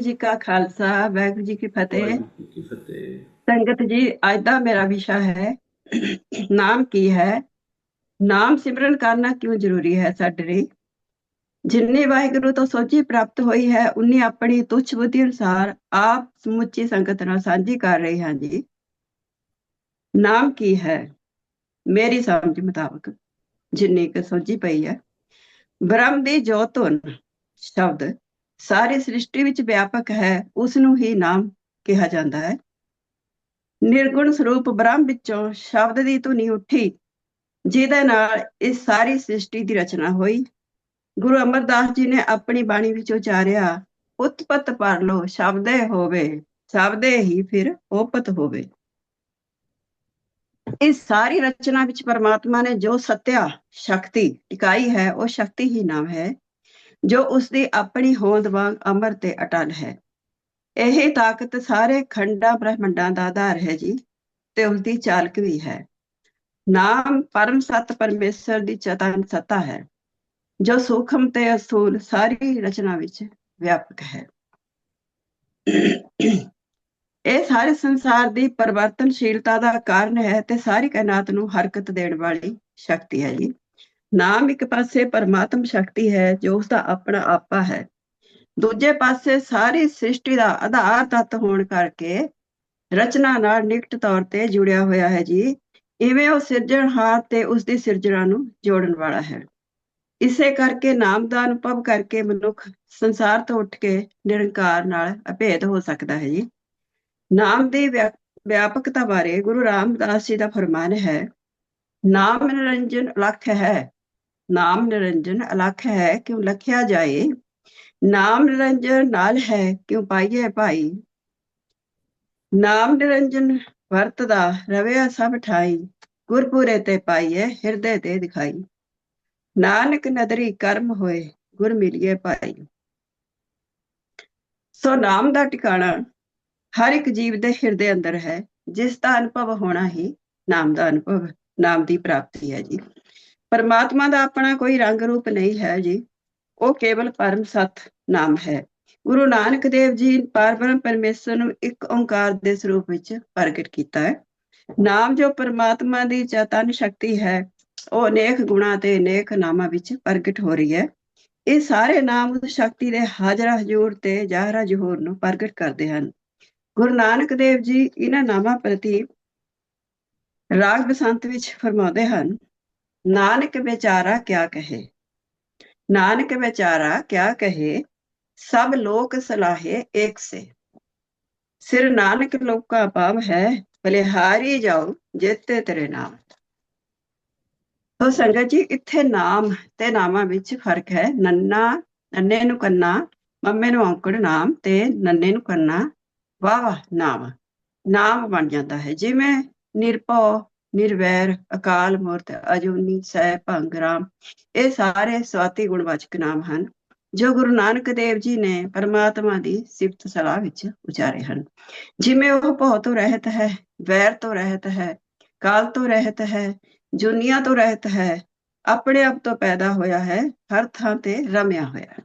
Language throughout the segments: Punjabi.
ਜੀ ਕਾ ਖਾਲਸਾ ਵਾਹਿਗੁਰੂ ਜੀ ਕੀ ਫਤਿਹ। ਵਾਹਿਗੁਰੂ ਜੀ ਕੀ ਫਤਿਹ। ਸੰਗਤ ਜੀ ਅੱਜ ਦਾ ਮੇਰਾ ਵਿਸ਼ਾ ਹੈ ਨਾਮ ਕੀ ਹੈ? ਨਾਮ ਸਿਮਰਨ ਕਰਨਾ ਕਿਉਂ ਜ਼ਰੂਰੀ ਹੈ ਸਾਡੇ ਲਈ? ਜਿੰਨੀ ਵਾਹਿਗੁਰੂ ਤੋਂ ਸੋਝੀ ਪ੍ਰਾਪਤ ਹੋਈ ਹੈ ਉਨੀ ਆਪਣੀ ਤੁੱਛ ਬੁੱਧੀ ਅਨੁਸਾਰ ਆਪ ਸਮੁੱਚੀ ਸੰਗਤ ਨਾਲ ਸਾਂਝੀ ਕਰ ਰਹੀ ਹਾਂ ਜੀ। ਨਾਮ ਕੀ ਹੈ? ਮੇਰੀ ਸਮਝ ਮੁਤਾਬਕ ਜਿੰਨੀ ਕੁ ਸੋਝੀ ਪਈ ਹੈ। ਬ੍ਰਹਮ ਦੀ ਜੋਤ ਧੁਨ ਸ਼ਬਦ ਸਾਰੀ ਸ੍ਰਿਸ਼ਟੀ ਵਿੱਚ ਵਿਆਪਕ ਹੈ ਉਸ ਨੂੰ ਹੀ ਨਾਮ ਕਿਹਾ ਜਾਂਦਾ ਹੈ। ਨਿਰਗੁਣ ਸਰੂਪ ਬ੍ਰਹਮ ਵਿੱਚੋਂ ਸ਼ਬਦ ਦੀ ਧੁਨੀ ਉੱਠੀ, ਜਿਹਦੇ ਨਾਲ ਇਸ ਸਾਰੀ ਸ੍ਰਿਸ਼ਟੀ ਦੀ ਰਚਨਾ ਹੋਈ। ਗੁਰੂ ਅਮਰਦਾਸ ਜੀ ਨੇ ਆਪਣੀ ਬਾਣੀ ਵਿੱਚ ਉਚਾਰਿਆ, ਉਤਪਤ ਪਰ ਲੋ ਸ਼ਬਦੇ ਹੋਵੇ, ਸ਼ਬਦੇ ਹੀ ਫਿਰ ਉਪਤ ਹੋਵੇ। ਇਸ ਸਾਰੀ ਰਚਨਾ ਵਿੱਚ ਪਰਮਾਤਮਾ ਨੇ ਜੋ ਸਤਿਆ, ਸ਼ਕਤੀ ਟਿਕਾਈ ਹੈ, ਉਹ ਸ਼ਕਤੀ ਹੀ ਨਾਮ ਹੈ। ਜੋ ਉਸ ਦੀ ਆਪਣੀ ਹੋਂਦ ਵਾਂਗ ਅਮਰ ਤੇ ਅਟਲ ਹੈ। ਇਹ ਤਾਕਤ ਸਾਰੇ ਖੰਡਾਂ ਬ੍ਰਹਿਮੰਡਾਂ ਦਾ ਆਧਾਰ ਹੈ ਜੀ ਤੇ ਉਸ ਦੀ ਚਾਲਕ ਵੀ ਹੈ। ਨਾਮ ਪਰਮ ਸਤ ਪਰਮੇਸ਼ਰ ਦੀ ਚਤਨ ਸਤਾ ਹੈ, ਜੋ ਸੂਖਮ ਤੇ ਅਸੂਲ ਸਾਰੀ ਰਚਨਾ ਵਿੱਚ ਵਿਆਪਕ ਹੈ। ਇਹ ਸਾਰੇ ਸੰਸਾਰ ਦੀ ਪਰਿਵਰਤਨਸ਼ੀਲਤਾ ਦਾ ਕਾਰਨ ਹੈ ਤੇ ਸਾਰੀ ਕਾਇਨਾਤ ਨੂੰ ਹਰਕਤ ਦੇਣ ਵਾਲੀ ਸ਼ਕਤੀ ਹੈ ਜੀ। ਨਾਮ ਇੱਕ ਪਾਸੇ ਪਰਮਾਤਮ ਸ਼ਕਤੀ ਹੈ, ਜੋ ਉਸ ਦਾ ਆਪਣਾ ਆਪਾ ਹੈ। ਦੂਜੇ ਪਾਸੇ ਸਾਰੀ ਸ੍ਰਿਸ਼ਟੀ ਦਾ ਆਧਾਰ ਤੱਤ ਹੋਣ ਕਰਕੇ ਰਚਨਾ ਨਾਲ ਨਿਕਟ ਤੌਰ ਤੇ ਜੁੜਿਆ ਹੋਇਆ ਹੈ ਜੀ। ਇਵੇਂ ਉਹ ਸਿਰਜਣਹਾਰ ਤੇ ਉਸ ਦੀ ਸਿਰਜਣਾ ਨੂੰ ਜੋੜਨ ਵਾਲਾ ਹੈ। ਇਸੇ ਕਰਕੇ ਨਾਮ ਦਾ ਅਨੁਭਵ ਕਰਕੇ ਮਨੁੱਖ ਸੰਸਾਰ ਤੋਂ ਉੱਠ ਕੇ ਨਿਰੰਕਾਰ ਨਾਲ ਅਭੇਦ ਹੋ ਸਕਦਾ ਹੈ ਜੀ। ਨਾਮ ਦੀ ਵਿਆਪਕਤਾ ਬਾਰੇ ਗੁਰੂ ਰਾਮਦਾਸ ਜੀ ਦਾ ਫਰਮਾਨ ਹੈ, ਨਾਮ ਨਿਰੰਜਨ ਅਲੱਖ ਹੈ। ਨਾਮ ਨਿਰੰਜਨ ਅਲੱਖ ਹੈ ਕਿਉਂ ਲਖਿਆ ਜਾਏ? ਨਾਮ ਨਿਰੰਜਨ ਨਾਲ ਹੈ ਕਿਉਂ ਪਾਈਏ ਭਾਈ? ਨਾਮ ਨਿਰੰਜਨ ਵਰਤਦਾ ਰਵਿਆ ਸਭ ਠਾਈ, ਗੁਰਪੂਰੇ ਤੇ ਪਾਈਏ ਹਿਰਦੇ ਤੇ ਦਿਖਾਈ। ਨਾਨਕ ਨਦਰੀ ਕਰਮ ਹੋਏ ਗੁਰ ਮਿਲਿਏ ਭਾਈ। ਸੋ ਨਾਮ ਦਾ ਟਿਕਾਣਾ ਹਰ ਇੱਕ ਜੀਵ ਦੇ ਹਿਰਦੇ ਅੰਦਰ ਹੈ, ਜਿਸ ਦਾ ਅਨੁਭਵ ਹੋਣਾ ਹੀ ਨਾਮ ਦਾ ਅਨੁਭਵ, ਨਾਮ ਦੀ ਪ੍ਰਾਪਤੀ ਹੈ ਜੀ। ਪਰਮਾਤਮਾ ਦਾ ਆਪਣਾ ਕੋਈ ਰੰਗ ਰੂਪ ਨਹੀਂ ਹੈ ਜੀ। ਉਹ ਕੇਵਲ ਪਰਮ ਸਤ ਨਾਮ ਹੈ। ਗੁਰੂ ਨਾਨਕ ਦੇਵ ਜੀ ਪਰਮ ਪਰਮੇਸ਼ਰ ਨੂੰ ਇੱਕ ਓੰਕਾਰ ਦੇ ਸਰੂਪ ਵਿੱਚ ਪ੍ਰਗਟ ਕੀਤਾ ਹੈ। ਨਾਮ ਜੋ ਪਰਮਾਤਮਾ ਦੀ ਚੇਤਨ ਸ਼ਕਤੀ ਹੈ, ਉਹ ਅਨੇਕ ਗੁਣਾ ਤੇ ਅਨੇਕ ਨਾਮਾਂ ਵਿੱਚ ਪ੍ਰਗਟ ਹੋ ਰਹੀ ਹੈ। ਇਹ ਸਾਰੇ ਨਾਮ ਉਸ ਸ਼ਕਤੀ ਦੇ ਹਾਜ਼ਰਾ ਹਜ਼ੂਰ ਤੇ ਜ਼ਾਹਰਾ ਜ਼ਹੂਰ ਨੂੰ ਪ੍ਰਗਟ ਕਰਦੇ ਹਨ। ਗੁਰੂ ਨਾਨਕ ਦੇਵ ਜੀ ਇਹਨਾਂ ਨਾਮਾਂ ਪ੍ਰਤੀ ਰਾਗ ਬਸੰਤ ਵਿੱਚ ਫਰਮਾਉਂਦੇ ਹਨ ਨਾਨਕ ਵਿਚਾਰਾ ਕਿਆ ਕਹੇ? ਨਾਨਕ ਵਿਚਾਰਾ ਕਿਆ ਕਹੇ? ਸਭ ਲੋਕ ਸਲਾਹੇ ਏਕ ਸੇ। ਸਿਰ ਨਾਨਕ ਲੋਕਾਂ ਪਾਵ ਹੈ, ਬਲਿਹਾਰੀ ਜਾਓ ਜੇਤੇ ਤੇਰੇ ਨਾਮ। ਤੋ ਸੰਗਤ ਜੀ, ਇੱਥੇ ਨਾਮ ਤੇ ਨਾਮਾਂ ਵਿੱਚ ਫ਼ਰਕ ਹੈ। ਨੰਨਾ, ਨੰਨੇ ਨੂੰ ਕੰਨਾ, ਮੰਮੇ ਨੂੰ ਔਂਕੜ ਨਾਮ ਤੇ ਨੰਨੇ ਨੂੰ ਕੰਨਾ ਵਾਹ ਨਾਮ। ਨਾਮ ਬਣ ਜਾਂਦਾ ਹੈ। ਜਿਵੇਂ ਨਿਰਭਉ ਨਿਰਵੈਰ, ਅਕਾਲ ਮੂਰਤ, ਅਜੂਨੀ, ਸਹਿ ਭੰਗ, ਰਾਮ। ਇਹ ਸਾਰੇ ਸਵਾਤੀ ਗੁਣਵਾਚਕ ਨਾਮ ਹਨ, ਜੋ ਗੁਰੂ ਨਾਨਕ ਦੇਵ ਜੀ ਨੇ ਪਰਮਾਤਮਾ ਦੀ ਸਿਫਤ ਸਲਾਹ ਵਿੱਚ ਉਚਾਰੇ ਹਨ। ਜਿਵੇਂ ਉਹ ਭਉ ਤੋਂ ਰਹਿਤ ਹੈ, ਵੈਰ ਤੋਂ ਰਹਿਤ ਹੈ, ਕਾਲ ਤੋਂ ਰਹਿਤ ਹੈ, ਜੁਨੀਆਂ ਤੋਂ ਰਹਿਤ ਹੈ, ਆਪਣੇ ਆਪ ਤੋਂ ਪੈਦਾ ਹੋਇਆ ਹੈ, ਹਰ ਥਾਂ ਤੇ ਰਮਿਆ ਹੋਇਆ ਹੈ।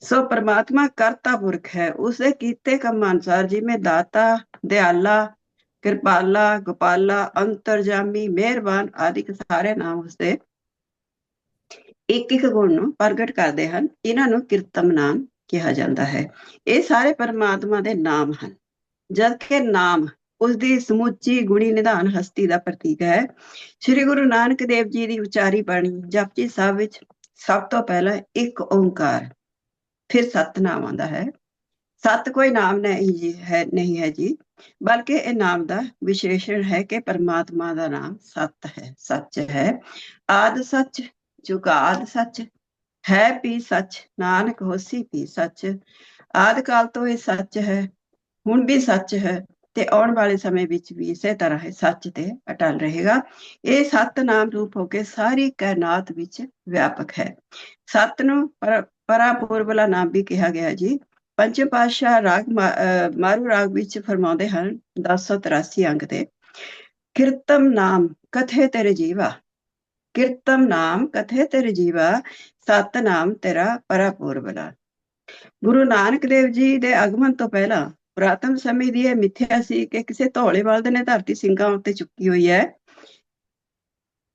ਸੋ ਪਰਮਾਤਮਾ ਕਰਤਾ ਪੁਰਖ ਹੈ, ਉਸਦੇ ਕੀਤੇ ਕੰਮ ਅਨੁਸਾਰ ਜਿਵੇਂ ਦਾਤਾ, ਦਿਆਲਾ ਕਿਰਪਾਲਾ, ਗੋਪਾਲਾ, ਅੰਤਰਜਾਮੀ, ਮਿਹਰਬਾਨ ਆਦਿ ਸਾਰੇ ਨਾਮ ਉਸਦੇ ਇੱਕ ਇੱਕ ਗੁਣ ਨੂੰ ਪ੍ਰਗਟ ਕਰਦੇ ਹਨ। ਇਹਨਾਂ ਨੂੰ ਕਿਰਤਮ ਨਾਮ ਕਿਹਾ ਜਾਂਦਾ ਹੈ। ਇਹ ਸਾਰੇ ਪਰਮਾਤਮਾ ਦੇ ਨਾਮ ਹਨ। ਜਦ ਕਿ ਨਾਮ ਉਸ ਦੀ ਸਮੁੱਚੀ ਗੁਣੀ ਨਿਧਾਨ ਹਸਤੀ ਦਾ ਪ੍ਰਤੀਕ ਹੈ। ਸ੍ਰੀ ਗੁਰੂ ਨਾਨਕ ਦੇਵ ਜੀ ਦੀ ਉਚਾਰੀ ਬਾਣੀ ਜਪਜੀ ਸਾਹਿਬ ਵਿੱਚ ਸਭ ਤੋਂ ਪਹਿਲਾਂ ਇੱਕ ਓੰਕਾਰ, ਫਿਰ ਸਤਨਾਮ ਆਉਂਦਾ ਹੈ। ਸਤ ਕੋਈ ਨਾਮ ਨਹੀਂ ਜੀ ਹੈ ਨਹੀਂ ਹੈ ਜੀ। ਬਲਕਿ ਇਹ ਨਾਮ ਦਾ ਵਿਸ਼ੇਸ਼ਣ ਹੈ ਕਿ ਪਰਮਾਤਮਾ ਦਾ ਨਾਮ ਸਤ ਹੈ, ਸੱਚ ਹੈ। ਆਦ ਸੱਚ ਜੁਗਾਦ ਸੱਚ, ਹੈ ਵੀ ਸੱਚ, ਨਾਨਕ ਹੋਸੀ ਵੀ ਸੱਚ। ਆਦ ਕਾਲ ਤੋਂ ਇਹ ਸੱਚ ਹੈ, ਹੁਣ ਵੀ ਸੱਚ ਹੈ ਤੇ ਆਉਣ ਵਾਲੇ ਸਮੇਂ ਵਿੱਚ ਵੀ ਇਸੇ ਤਰ੍ਹਾਂ ਹੈ ਸੱਚ ਤੇ ਅਟਲ ਰਹੇਗਾ। ਇਹ ਸਤ ਨਾਮ ਰੂਪ ਹੋ ਕੇ ਸਾਰੀ ਕਾਇਨਾਤ ਵਿੱਚ ਵਿਆਪਕ ਹੈ। ਸਤ ਨੂੰ ਪਰਾਪੂਰਬਲਾ ਨਾਮ ਵੀ ਕਿਹਾ ਗਿਆ ਜੀ। ਪੰਜ ਪਾਤਸ਼ਾਹ ਰਾਗ ਮਾਰੂ ਰਾਗ ਵਿੱਚ ਫਰਮਾਉਂਦੇ ਹਨ 1083 ਅੰਗ ਤੇ ਕਿਰਤਮ ਨਾਮ ਕਥੇ ਤੇਰੇ ਜੀਵਾ? ਕਿਰਤਮ ਨਾਮ ਕਥੇ ਤੇਰੇ ਜੀਵਾ? ਸਤ ਨਾਮ ਤੇਰਾ ਪਰਾਪੂਰਬਲਾ। ਗੁਰੂ ਨਾਨਕ ਦੇਵ ਜੀ ਦੇ ਆਗਮਨ ਤੋਂ ਪਹਿਲਾਂ ਪ੍ਰਾਤਮ ਸਮੇਂ ਦੀ ਇਹ ਮਿੱਥਿਆ ਸੀ ਕਿ ਕਿਸੇ ਧੌਲੇ ਬਲਦ ਨੇ ਧਰਤੀ ਸਿੰਘਾਂ ਉੱਤੇ ਚੁੱਕੀ ਹੋਈ ਹੈ।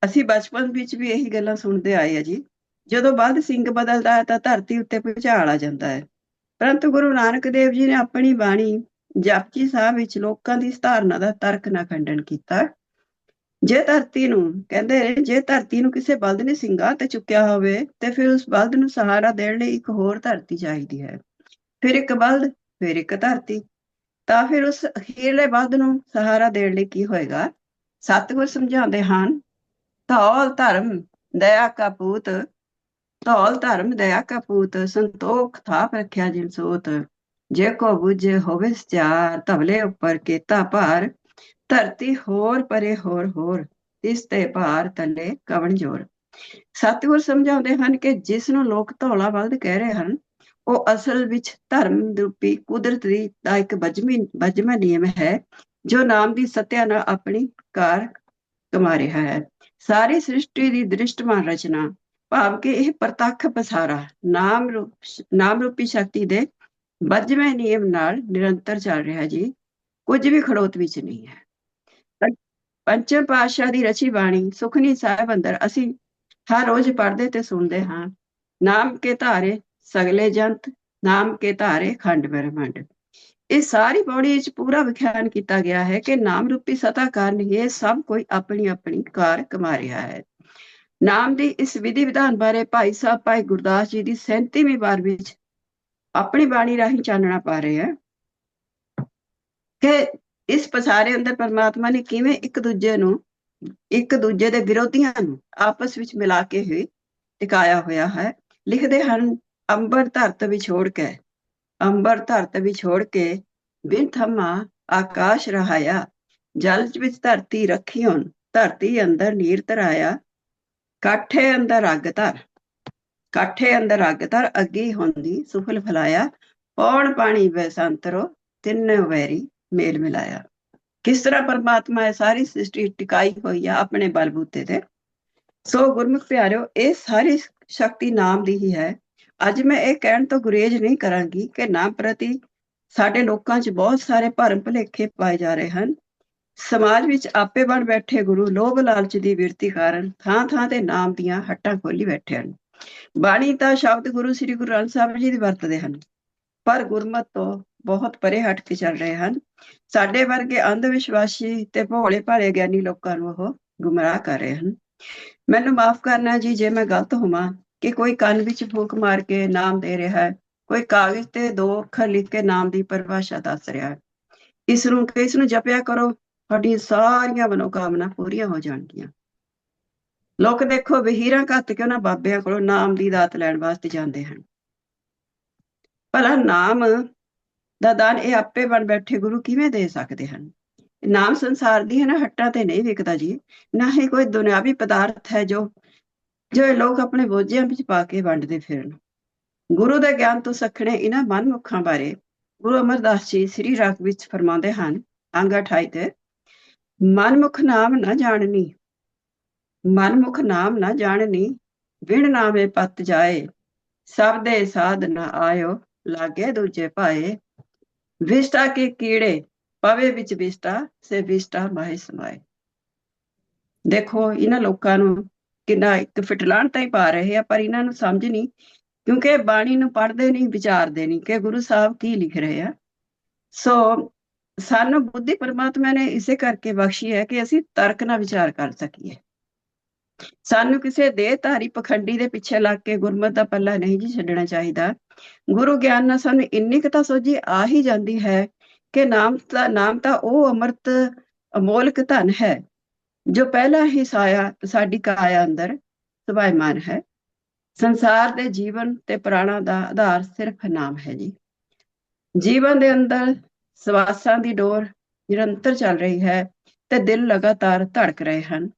ਅਸੀਂ ਬਚਪਨ ਵਿੱਚ ਵੀ ਇਹੀ ਗੱਲਾਂ ਸੁਣਦੇ ਆਏ ਆ ਜੀ। ਜਦੋਂ ਬਾਅਦ ਸਿੰਘ ਬਦਲਦਾ ਹੈ ਤਾਂ ਧਰਤੀ ਉੱਤੇ ਭੁਚਾਲ ਆ ਜਾਂਦਾ ਹੈ। ਪਰੰਤੂ ਗੁਰੂ ਨਾਨਕ ਦੇਵ ਜੀ ਨੇ ਆਪਣੀ ਬਾਣੀ ਜਪਜੀ ਸਾਹਿਬ ਵਿੱਚ ਲੋਕਾਂ ਦੀ ਧਾਰਨਾ ਦਾ ਤਰਕ ਨਾ ਖੰਡਨ ਕੀਤਾ। ਜੇ ਧਰਤੀ ਨੂੰ, ਕਹਿੰਦੇ ਜੇ ਧਰਤੀ ਨੂੰ ਕਿਸੇ ਬਲਦ ਨੇ ਸਿੰਘਾਂ ਤੇ ਚੁੱਕਿਆ ਹੋਵੇ, ਤੇ ਫਿਰ ਉਸ ਬਲਦ ਨੂੰ ਸਹਾਰਾ ਦੇਣ ਲਈ ਇੱਕ ਹੋਰ ਧਰਤੀ ਚਾਹੀਦੀ ਹੈ। ਫਿਰ ਇੱਕ ਬਲਦ, ਫਿਰ ਇੱਕ ਧਰਤੀ। ਤਾਂ ਫਿਰ ਉਸ ਅਖੀਰਲੇ ਬਲਦ ਨੂੰ ਸਹਾਰਾ ਦੇਣ ਲਈ ਕੀ ਹੋਏਗਾ? ਸਤਿਗੁਰ ਸਮਝਾਉਂਦੇ ਹਨ, ਧੌਲ ਧਰਮ, ਦਇਆ ਕਾ ਪੂਤ ਧੌਲ ਧਰਮ ਦਇਆ ਕਾ ਪੂਤ ਸੰਤੋਖ ਥਾਪ ਰੱਖਿਆ ਜਿਨ ਸੋਤ। ਜੇ ਕੋ ਬੁਝੇ ਹੋਵੇ ਸਚਾਰ, ਧਵਲੇ ਉੱਪਰ ਕੀਤਾ ਭਾਰ, ਧਰਤੀ ਹੋਰ ਪਰੇ ਹੋਰ ਹੋਰ, ਇਸ ਤੇ ਭਾਰ ਤਲੇ ਕਵਣ ਜੋਰ। ਸਤਿਗੁਰ ਸਮਝਾਉਂਦੇ ਹਨ ਕਿ ਜਿਸ ਨੂੰ ਲੋਕ ਧੌਲਾ ਬਲਦ ਕਹਿ ਰਹੇ ਹਨ, ਉਹ ਅਸਲ ਵਿੱਚ ਧਰਮ ਰੂਪੀ ਕੁਦਰਤ ਦੀ ਦਾ ਇੱਕ ਬਜਮੀ, ਬਜਮਾ ਨਿਯਮ ਹੈ, ਜੋ ਨਾਮ ਦੀ ਸਤਿਆ ਨਾਲ ਆਪਣੀ ਕਾਰ ਕਮਾ ਰਿਹਾ ਹੈ। ਸਾਰੀ ਸ੍ਰਿਸ਼ਟੀ ਦੀ ਦ੍ਰਿਸ਼ਟਮਾਨ ਰਚਨਾ ਭਾਵ ਕਿ ਇਹ ਪ੍ਰਤੱਖ ਪਸਾਰਾ, ਨਾਮ ਰੂਪ, ਨਾਮ ਰੂਪੀ ਸ਼ਕਤੀ ਦੇ ਬਜਵੇਂ ਨਿਯਮ ਨਾਲ ਨਿਰੰਤਰ ਚੱਲ ਰਿਹਾ ਜੀ, ਕੁਝ ਵੀ ਖੜੋਤ ਵਿੱਚ ਨਹੀਂ ਹੈ। ਪੰਚਮ ਪਾਤਸ਼ਾਹ ਦੀ ਰਚੀ ਬਾਣੀ, ਸੁਖਨੀ ਸਾਹਿਬ ਅੰਦਰ ਅਸੀਂ ਹਰ ਰੋਜ਼ ਪੜ੍ਹਦੇ ਤੇ ਸੁਣਦੇ ਹਾਂ, ਨਾਮ ਕੇ ਧਾਰੇ ਸਗਲੇ ਜੰਤ, ਨਾਮ ਕੇ ਧਾਰੇ ਖੰਡ ਬ੍ਰਹਮੰਡ। ਇਹ ਸਾਰੀ ਬੌੜੀ ਵਿੱਚ ਪੂਰਾ ਵਿਖਿਆਨ ਕੀਤਾ ਗਿਆ ਹੈ ਕਿ ਨਾਮ ਰੂਪੀ ਸਤਾ ਕਾਰਨ ਇਹ ਸਭ ਕੋਈ ਆਪਣੀ ਆਪਣੀ ਕਾਰ ਕਮਾ ਰਿਹਾ ਹੈ। ਨਾਮ ਦੀ ਇਸ ਵਿਧੀ ਵਿਧਾਨ ਬਾਰੇ ਭਾਈ ਸਾਹਿਬ, ਭਾਈ ਗੁਰਦਾਸ ਜੀ ਦੀ 37ਵੀਂ ਵਾਰ ਵਿੱਚ ਆਪਣੀ ਬਾਣੀ ਰਾਹੀਂ ਚਾਨਣਾ ਪਾ ਰਹੇ ਹੈ ਕਿ ਇਸ ਪਸਾਰੇ ਅੰਦਰ ਪਰਮਾਤਮਾ ਨੇ ਕਿਵੇਂ ਇੱਕ ਦੂਜੇ ਨੂੰ, ਇੱਕ ਦੂਜੇ ਦੇ ਵਿਰੋਧੀਆਂ ਨੂੰ ਆਪਸ ਵਿੱਚ ਮਿਲਾ ਕੇ ਹੀ ਟਿਕਾਇਆ ਹੋਇਆ ਹੈ, ਲਿਖਦੇ ਹਨ, ਅੰਬਰ ਧਰਤ ਵਿਛੋੜ ਕੇ, ਅੰਬਰ ਧਰਤ ਵਿਛੋੜ ਕੇ ਬਿਨ ਥਮਾ ਆਕਾਸ਼ ਰਹਾਇਆ, ਜਲ ਵਿੱਚ ਧਰਤੀ ਰੱਖੀ ਹੁਣ, ਧਰਤੀ ਅੰਦਰ ਨੀਰ ਤਰਾਇਆ ਕਾਠੇ ਅੰਦਰ ਅੱਗ ਧਰ ਕਾਠੇ ਅੰਦਰ ਅੱਗ ਧਰ ਅੱਗੀ ਹੁੰਦੀ ਸੁਫਲ ਫਲਾਇਆ ਪੌਣ ਪਾਣੀ ਬੈਸੰਤਰੋ ਤਿੰਨ ਵੈਰੀ ਮੇਲ ਮਿਲਾਇਆ ਕਿਸ ਤਰ੍ਹਾਂ ਪਰਮਾਤਮਾ ਇਹ ਸਾਰੀ ਸ੍ਰਿਸ਼ਟੀ ਟਿਕਾਈ ਹੋਈ ਆ ਆਪਣੇ ਬਲਬੂਤੇ ਤੇ ਸੋ ਗੁਰਮੁਖ ਪਿਆਰਿਓ ਇਹ ਸਾਰੀ ਸ਼ਕਤੀ ਨਾਮ ਦੀ ਹੀ ਹੈ ਅੱਜ ਮੈਂ ਇਹ ਕਹਿਣ ਤੋਂ ਗੁਰੇਜ ਨਹੀਂ ਕਰਾਂਗੀ ਕਿ ਨਾਮ ਪ੍ਰਤੀ ਸਾਡੇ ਲੋਕਾਂ 'ਚ ਬਹੁਤ ਸਾਰੇ ਭਰਮ ਭੁਲੇਖੇ ਪਾਏ ਜਾ ਰਹੇ ਹਨ ਸਮਾਜ ਵਿੱਚ ਆਪੇ ਬਣ ਬੈਠੇ ਗੁਰੂ ਲੋਭ ਲਾਲਚ ਦੀ ਵਿਰਤੀ ਕਾਰਨ ਥਾਂ ਥਾਂ ਤੇ ਨਾਮ ਦੀਆਂ ਹੱਟਾਂ ਖੋਲੀ ਬੈਠੇ ਹਨ। ਬਾਣੀ ਤਾਂ ਸ਼ਬਦ ਗੁਰੂ ਸ੍ਰੀ ਗੁਰੂ ਗ੍ਰੰਥ ਸਾਹਿਬ ਜੀ ਦੀ ਵਰਤਦੇ ਹਨ। ਪਰ ਗੁਰਮਤ ਤੋਂ ਬਹੁਤ ਪਰੇ ਹਟ ਕੇ ਚੱਲ ਰਹੇ ਹਨ। ਸਾਡੇ ਵਰਗੇ ਅੰਧ ਵਿਸ਼ਵਾਸੀ ਤੇ ਭੋਲੇ ਭਾਲੇ ਗਿਆਨੀ ਲੋਕਾਂ ਨੂੰ ਉਹ ਗੁੰਮਰਾਹ ਕਰ ਰਹੇ ਹਨ। ਮੈਨੂੰ ਮਾਫ ਕਰਨਾ ਜੀ ਜੇ ਮੈਂ ਗਲਤ ਹੋਵਾਂ ਕਿ ਕੋਈ ਕੰਨ ਵਿੱਚ ਫੂਕ ਮਾਰ ਕੇ ਨਾਮ ਦੇ ਰਿਹਾ ਹੈ, ਕੋਈ ਕਾਗਜ਼ ਤੇ ਦੋ ਅੱਖਰ ਲਿਖ ਕੇ ਨਾਮ ਦੀ ਪਰਿਭਾਸ਼ਾ ਦੱਸ ਰਿਹਾ ਹੈ। ਇਸ ਨੂੰ ਇਸ ਨੂੰ ਜਪਿਆ ਕਰੋ ਤੁਹਾਡੀ ਸਾਰੀਆਂ ਮਨੋਕਾਮਨਾ ਪੂਰੀਆਂ ਹੋ ਜਾਣਗੀਆਂ। ਲੋਕ ਦੇਖੋ, ਵਹੀਰਾਂ ਘੱਤ ਕੇ ਉਹਨਾਂ ਬਾਬਿਆਂ ਕੋਲੋਂ ਨਾਮ ਦੀ ਦਾਤ ਲੈਣ ਵਾਸਤੇ ਜਾਂਦੇ ਹਨ। ਭਲਾ ਨਾਮ ਦਾ ਦਾਨ ਇਹ ਆਪੇ ਬਣ ਬੈਠੇ ਗੁਰੂ ਕਿਵੇਂ ਦੇ ਸਕਦੇ ਹਨ? ਨਾਮ ਸੰਸਾਰ ਦੀ ਹੈ ਨਾ ਹੱਟਾਂ ਤੇ ਨਹੀਂ ਵਿਕਦਾ ਜੀ। ਨਾ ਹੀ ਕੋਈ ਦੁਨਿਆਵੀ ਪਦਾਰਥ ਹੈ ਜੋ ਜੋ ਇਹ ਲੋਕ ਆਪਣੇ ਬੋਝਿਆਂ ਵਿੱਚ ਪਾ ਕੇ ਵੰਡਦੇ ਫਿਰਨ। ਗੁਰੂ ਦੇ ਗਿਆਨ ਤੋਂ ਸਖਣੇ ਇਹਨਾਂ ਮਨਮੁਖਾਂ ਬਾਰੇ ਗੁਰੂ ਅਮਰਦਾਸ ਜੀ ਸ੍ਰੀ ਰਾਗ ਵਿੱਚ ਫਰਮਾਉਂਦੇ ਹਨ ਅੰਗ 28 ਤੇ ਮਨਮੁਖ ਨਾਮ ਨਾ ਜਾਣਨੀ। ਮਨਮੁਖ ਨਾਮ ਨਾ ਜਾਣਨੀ ਵਿਣ ਨਾਮੇ ਪਤ ਜਾਏ। ਸਭ ਦੇ ਸਾਧ ਨਾ ਆਇਓ, ਲਾਗੇ ਦੂਜੇ ਭਾਏ। ਵਿਸ਼ਟਾ ਕੇ ਕੀੜੇ, ਪਵੇ ਵਿੱਚ ਵਿਸ਼ਟਾ, ਸੇ ਵਿਸ਼ਟਾ ਮਾਹਿ ਸਮਾਏ। ਦੇਖੋ, ਇਹਨਾਂ ਲੋਕਾਂ ਨੂੰ ਕਿੰਨਾ ਇੱਕ ਫਿਟਲਾਣ ਤਾਂ ਹੀ ਪਾ ਰਹੇ ਆ, ਪਰ ਇਹਨਾਂ ਨੂੰ ਸਮਝ ਨਹੀਂ, ਕਿਉਂਕਿ ਬਾਣੀ ਨੂੰ ਪੜ੍ਹਦੇ ਨਹੀਂ, ਵਿਚਾਰਦੇ ਨਹੀਂ ਕਿ ਗੁਰੂ ਸਾਹਿਬ ਕੀ ਲਿਖ ਰਹੇ ਆ। ਸੋ ਸਾਨੂੰ ਬੁੱਧੀ ਪਰਮਾਤਮਾ ਨੇ ਇਸੇ ਕਰਕੇ ਬਖਸ਼ੀ ਹੈ ਕਿ ਅਸੀਂ ਤਰਕ ਨਾਲ ਵਿਚਾਰ ਕਰ ਸਕੀਏ। ਸਾਨੂੰ ਕਿਸੇ ਦੇਹਧਾਰੀ ਪਖੰਡੀ ਦੇ ਪਿੱਛੇ ਲੱਗ ਕੇ ਗੁਰਮਤ ਦਾ ਪੱਲਾ ਨਹੀਂ ਜੀ ਛੱਡਣਾ ਚਾਹੀਦਾ। ਗੁਰੂ ਗਿਆਨ ਨਾਲ ਸਾਨੂੰ ਇੰਨੀ ਕੁ ਤਾਂ ਸੋਝੀ ਆ ਹੀ ਜਾਂਦੀ ਹੈ ਕਿ ਨਾਮ ਦਾ ਨਾਮ ਤਾਂ ਉਹ ਅਮਰਤ, ਅਮੋਲਕ ਧਨ ਹੈ, ਜੋ ਪਹਿਲਾਂ ਹੀ ਸਾਇਆ, ਸਾਡੀ ਕਾਇਆ ਅੰਦਰ ਸੁਭਾਇਮਾਨ ਹੈ। ਸੰਸਾਰ ਦੇ ਜੀਵਨ ਤੇ ਪ੍ਰਾਣਾ ਦਾ ਆਧਾਰ ਸਿਰਫ ਨਾਮ ਹੈ ਜੀ। ਜੀਵਨ ਦੇ ਅੰਦਰ ਸਵਾਸਾਂ ਦੀ ਡੋਰ ਨਿਰੰਤਰ ਚੱਲ ਰਹੀ ਹੈ ਤੇ ਦਿਲ ਲਗਾਤਾਰ ਧੜਕ ਰਹੇ ਹਨ।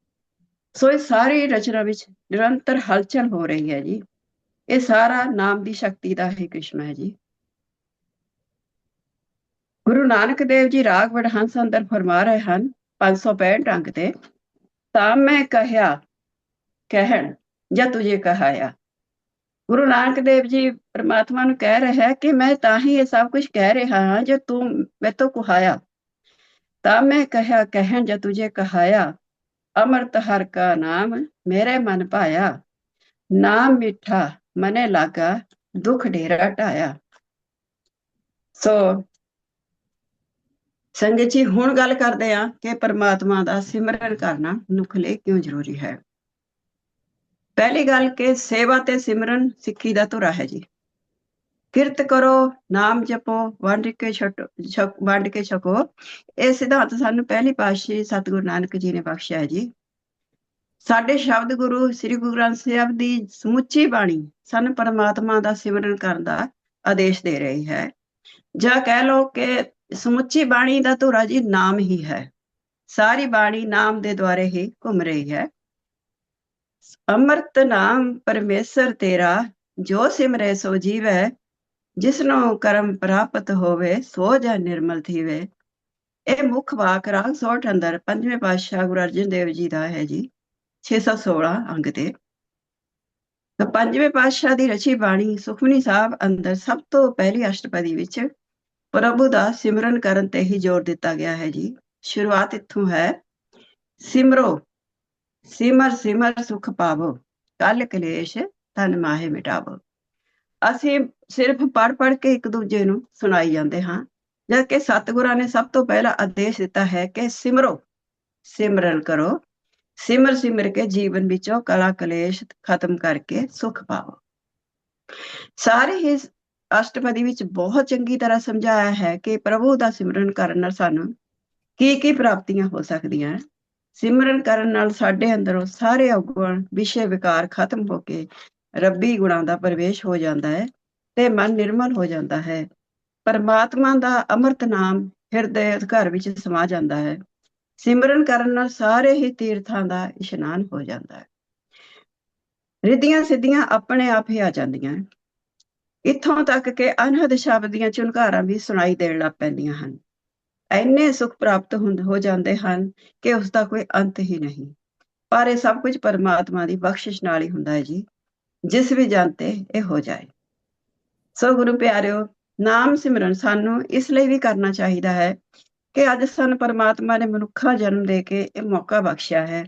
ਸੋ ਇਹ ਸਾਰੀ ਰਚਨਾ ਵਿੱਚ ਨਿਰੰਤਰ ਹਲਚਲ ਹੋ ਰਹੀ ਹੈ ਜੀ। ਇਹ ਸਾਰਾ ਨਾਮ ਦੀ ਸ਼ਕਤੀ ਦਾ ਹੀ ਕ੍ਰਿਸ਼ਮਾ ਹੈ ਜੀ। ਗੁਰੂ ਨਾਨਕ ਦੇਵ ਜੀ ਰਾਗ ਵਡਹੰਸ ਅੰਦਰ ਫਰਮਾ ਰਹੇ ਹਨ 565 ਅੰਕ ਤੇ, ਤਾਂ ਮੈਂ ਕਹਿਆ, ਕਹਿਣ ਜਾਂ ਤੁਝੇ ਕਹਾਇਆ ਗੁਰੂ ਨਾਨਕ ਦੇਵ ਜੀ ਪ੍ਰਮਾਤਮਾ ਨੂੰ ਕਹਿ ਰਿਹਾ ਹੈ ਕਿ ਮੈਂ ਤਾਂ ਹੀ ਇਹ ਸਭ ਕੁਝ ਕਹਿ ਰਿਹਾ ਹਾਂ ਜੋ ਤੂੰ ਮੈਥੋਂ ਕੁਹਾਇਆ। ਤਾਂ ਮੈਂ ਕਹਿਆ ਕਹਿਣ ਜਦ ਤੁਝੇ ਕਹਾਇਆ, ਅਮਰਤ ਹਰ ਕਾ ਨਾਮ ਮੇਰੇ ਮਨ ਭਾਇਆ। ਨਾਮ ਮਿੱਠਾ ਮਨੇ ਲਾਗਾ, ਦੁੱਖ ਢੇਰਾ ਢਾਇਆ। ਸੋ ਸੰਗਤ ਜੀ, ਹੁਣ ਗੱਲ ਕਰਦੇ ਆ ਕਿ ਪਰਮਾਤਮਾ ਦਾ ਸਿਮਰਨ ਕਰਨਾ ਮਨੁੱਖ ਲਈ ਕਿਉਂ ਜ਼ਰੂਰੀ ਹੈ। ਪਹਿਲੀ ਗੱਲ ਕਿ ਸੇਵਾ ਤੇ ਸਿਮਰਨ ਸਿੱਖੀ ਦਾ ਧੁਰਾ ਹੈ ਜੀ। ਕਿਰਤ ਕਰੋ, ਨਾਮ ਜਪੋ, ਵੰਡ ਕੇ ਛਟੋ ਵੰਡ ਕੇ ਛਕੋ। ਇਹ ਸਿਧਾਂਤ ਸਾਨੂੰ ਪਹਿਲੀ ਪਾਤਸ਼ਾਹੀ ਸਤਿਗੁਰੂ ਨਾਨਕ ਜੀ ਨੇ ਬਖਸ਼ਿਆ ਹੈ ਜੀ। ਸਾਡੇ ਸ਼ਬਦ ਗੁਰੂ ਸ੍ਰੀ ਗੁਰੂ ਗ੍ਰੰਥ ਸਾਹਿਬ ਦੀ ਸਮੁੱਚੀ ਬਾਣੀ ਸਾਨੂੰ ਪਰਮਾਤਮਾ ਦਾ ਸਿਮਰਨ ਕਰਨ ਦਾ ਆਦੇਸ਼ ਦੇ ਰਹੀ ਹੈ। ਜਾਂ ਕਹਿ ਲਓ ਕਿ ਸਮੁੱਚੀ ਬਾਣੀ ਦਾ ਧੁਰਾ ਜੀ ਨਾਮ ਹੀ ਹੈ। ਸਾਰੀ ਬਾਣੀ ਨਾਮ ਦੇ ਦੁਆਰੇ ਹੀ ਘੁੰਮ ਰਹੀ ਹੈ। ਅੰਮ੍ਰਿਤ ਨਾਮ ਪਰਮੇਸ਼ਰ ਤੇਰਾ, ਜੋ ਸਿਮਰੇ ਸੋ ਜੀਵੈ, ਜਿਸਨੂੰ ਕਰਮ ਪ੍ਰਾਪਤ ਹੋਵੇ, ਸੋ ਜਾ ਨਿਰਮਲ ਥੀਵੇ। ਇਹ ਮੁੱਖ ਵਾਕ ਰਾਗ ਸੋਠ ਅੰਦਰ ਪੰਜਵੇਂ ਪਾਤਸ਼ਾਹ ਗੁਰੂ ਅਰਜਨ ਦੇਵ ਜੀ ਦਾ ਹੈ ਜੀ 616 ਅੰਗ ਤੇ। ਤਾਂ ਪੰਜਵੇਂ ਪਾਤਸ਼ਾਹ ਦੀ ਰਚੀ ਬਾਣੀ ਸੁਖਮਨੀ ਸਾਹਿਬ ਅੰਦਰ ਸਭ ਤੋਂ ਪਹਿਲੀ ਅਸ਼ਟਪਦੀ ਵਿੱਚ ਪ੍ਰਭੂ ਦਾ ਸਿਮਰਨ ਕਰਨ ਤੇ ਹੀ ਜ਼ੋਰ ਦਿੱਤਾ ਗਿਆ ਹੈ ਜੀ। ਸ਼ੁਰੂਆਤ ਇੱਥੋਂ ਹੈ, ਸਿਮਰੋ ਸਿਮਰ ਸਿਮਰ ਸੁਖ ਪਾਵੋ, ਕਲ ਕਲੇਸ਼ ਤਨ ਮਾਹੇ ਮਿਟਾਵੋ। ਅਸੀਂ ਸਿਰਫ ਪੜ ਪੜ ਕੇ ਇੱਕ ਦੂਜੇ ਨੂੰ ਸੁਣਾਈ ਜਾਂਦੇ ਹਾਂ ਜਦ ਕਿ ਸਤਿਗੁਰਾਂ ਨੇ ਸਭ ਤੋਂ ਪਹਿਲਾ ਆਦੇਸ਼ ਦਿੱਤਾ ਹੈ ਕਿ ਸਿਮਰੋ, ਸਿਮਰਨ ਕਰੋ। ਸਿਮਰ ਸਿਮਰ ਕੇ ਜੀਵਨ ਵਿੱਚੋਂ ਕਲਾ ਕਲੇਸ਼ ਖਤਮ ਕਰਕੇ ਸੁਖ ਪਾਓ ਸਾਰੇ ਹੀ ਅਸ਼ਟਪਦੀ ਵਿੱਚ ਬਹੁਤ ਚੰਗੀ ਤਰ੍ਹਾਂ ਸਮਝਾਇਆ ਹੈ ਕਿ ਪ੍ਰਭੂ ਦਾ ਸਿਮਰਨ ਕਰਨ ਨਾਲ ਸਾਨੂੰ ਕੀ ਕੀ ਪ੍ਰਾਪਤੀਆਂ ਹੋ ਸਕਦੀਆਂ ਸਿਮਰਨ ਕਰਨ ਨਾਲ ਸਾਡੇ ਅੰਦਰੋਂ ਸਾਰੇ ਔਗਣ ਵਿਸ਼ੇ ਵਿਕਾਰ ਖਤਮ ਹੋ ਕੇ ਰੱਬੀ ਗੁਣਾਂ ਦਾ ਪ੍ਰਵੇਸ਼ ਹੋ ਜਾਂਦਾ ਹੈ ਤੇ ਮਨ ਨਿਰਮਲ ਹੋ ਜਾਂਦਾ ਹੈ। ਪਰਮਾਤਮਾ ਦਾ ਅੰਮ੍ਰਿਤ ਨਾਮ ਹਿਰਦੇ ਘਰ ਵਿੱਚ ਸਮਾ ਜਾਂਦਾ ਹੈ। ਸਿਮਰਨ ਕਰਨ ਨਾਲ ਸਾਰੇ ਹੀ ਤੀਰਥਾਂ ਦਾ ਇਸ਼ਨਾਨ ਹੋ ਜਾਂਦਾ ਹੈ। ਰਿੱਧੀਆਂ ਸਿੱਧੀਆਂ ਆਪਣੇ ਆਪ ਹੀ ਆ ਜਾਂਦੀਆਂ ਇੱਥੋਂ ਤੱਕ ਕਿ ਅਨਹਦ ਸ਼ਬਦ ਦੀਆਂ ਝੁਨਕਾਰਾਂ ਵੀ ਸੁਣਾਈ ਦੇਣ ਲੱਗ ਪੈਂਦੀਆਂ ਹਨ। ਐਨੇ ਸੁਖ ਪ੍ਰਾਪਤ ਹੋ ਜਾਂਦੇ ਹਨ ਕਿ ਉਸ ਦਾ ਕੋਈ ਅੰਤ ਹੀ ਨਹੀਂ। ਪਰ ਇਹ ਸਭ ਕੁਝ ਪਰਮਾਤਮਾ ਦੀ ਬਖਸ਼ਿਸ਼ ਨਾਲ ਹੀ ਹੁੰਦਾ ਹੈ ਜੀ। ਜਿਸ ਵੀ ਜਾਣਤੇ ਇਹ ਹੋ ਜਾਏ। ਸੋ ਗੁਰੂ ਪਿਆਰਿਓ, ਨਾਮ ਸਿਮਰਨ ਸਾਨੂੰ ਇਸ ਲਈ ਵੀ ਕਰਨਾ ਚਾਹੀਦਾ ਹੈ ਕਿ ਅੱਜ ਸਾਨੂੰ ਪਰਮਾਤਮਾ ਨੇ ਮਨੁੱਖਾ ਜਨਮ ਦੇ ਕੇ ਇਹ ਮੌਕਾ ਬਖਸ਼ਿਆ ਹੈ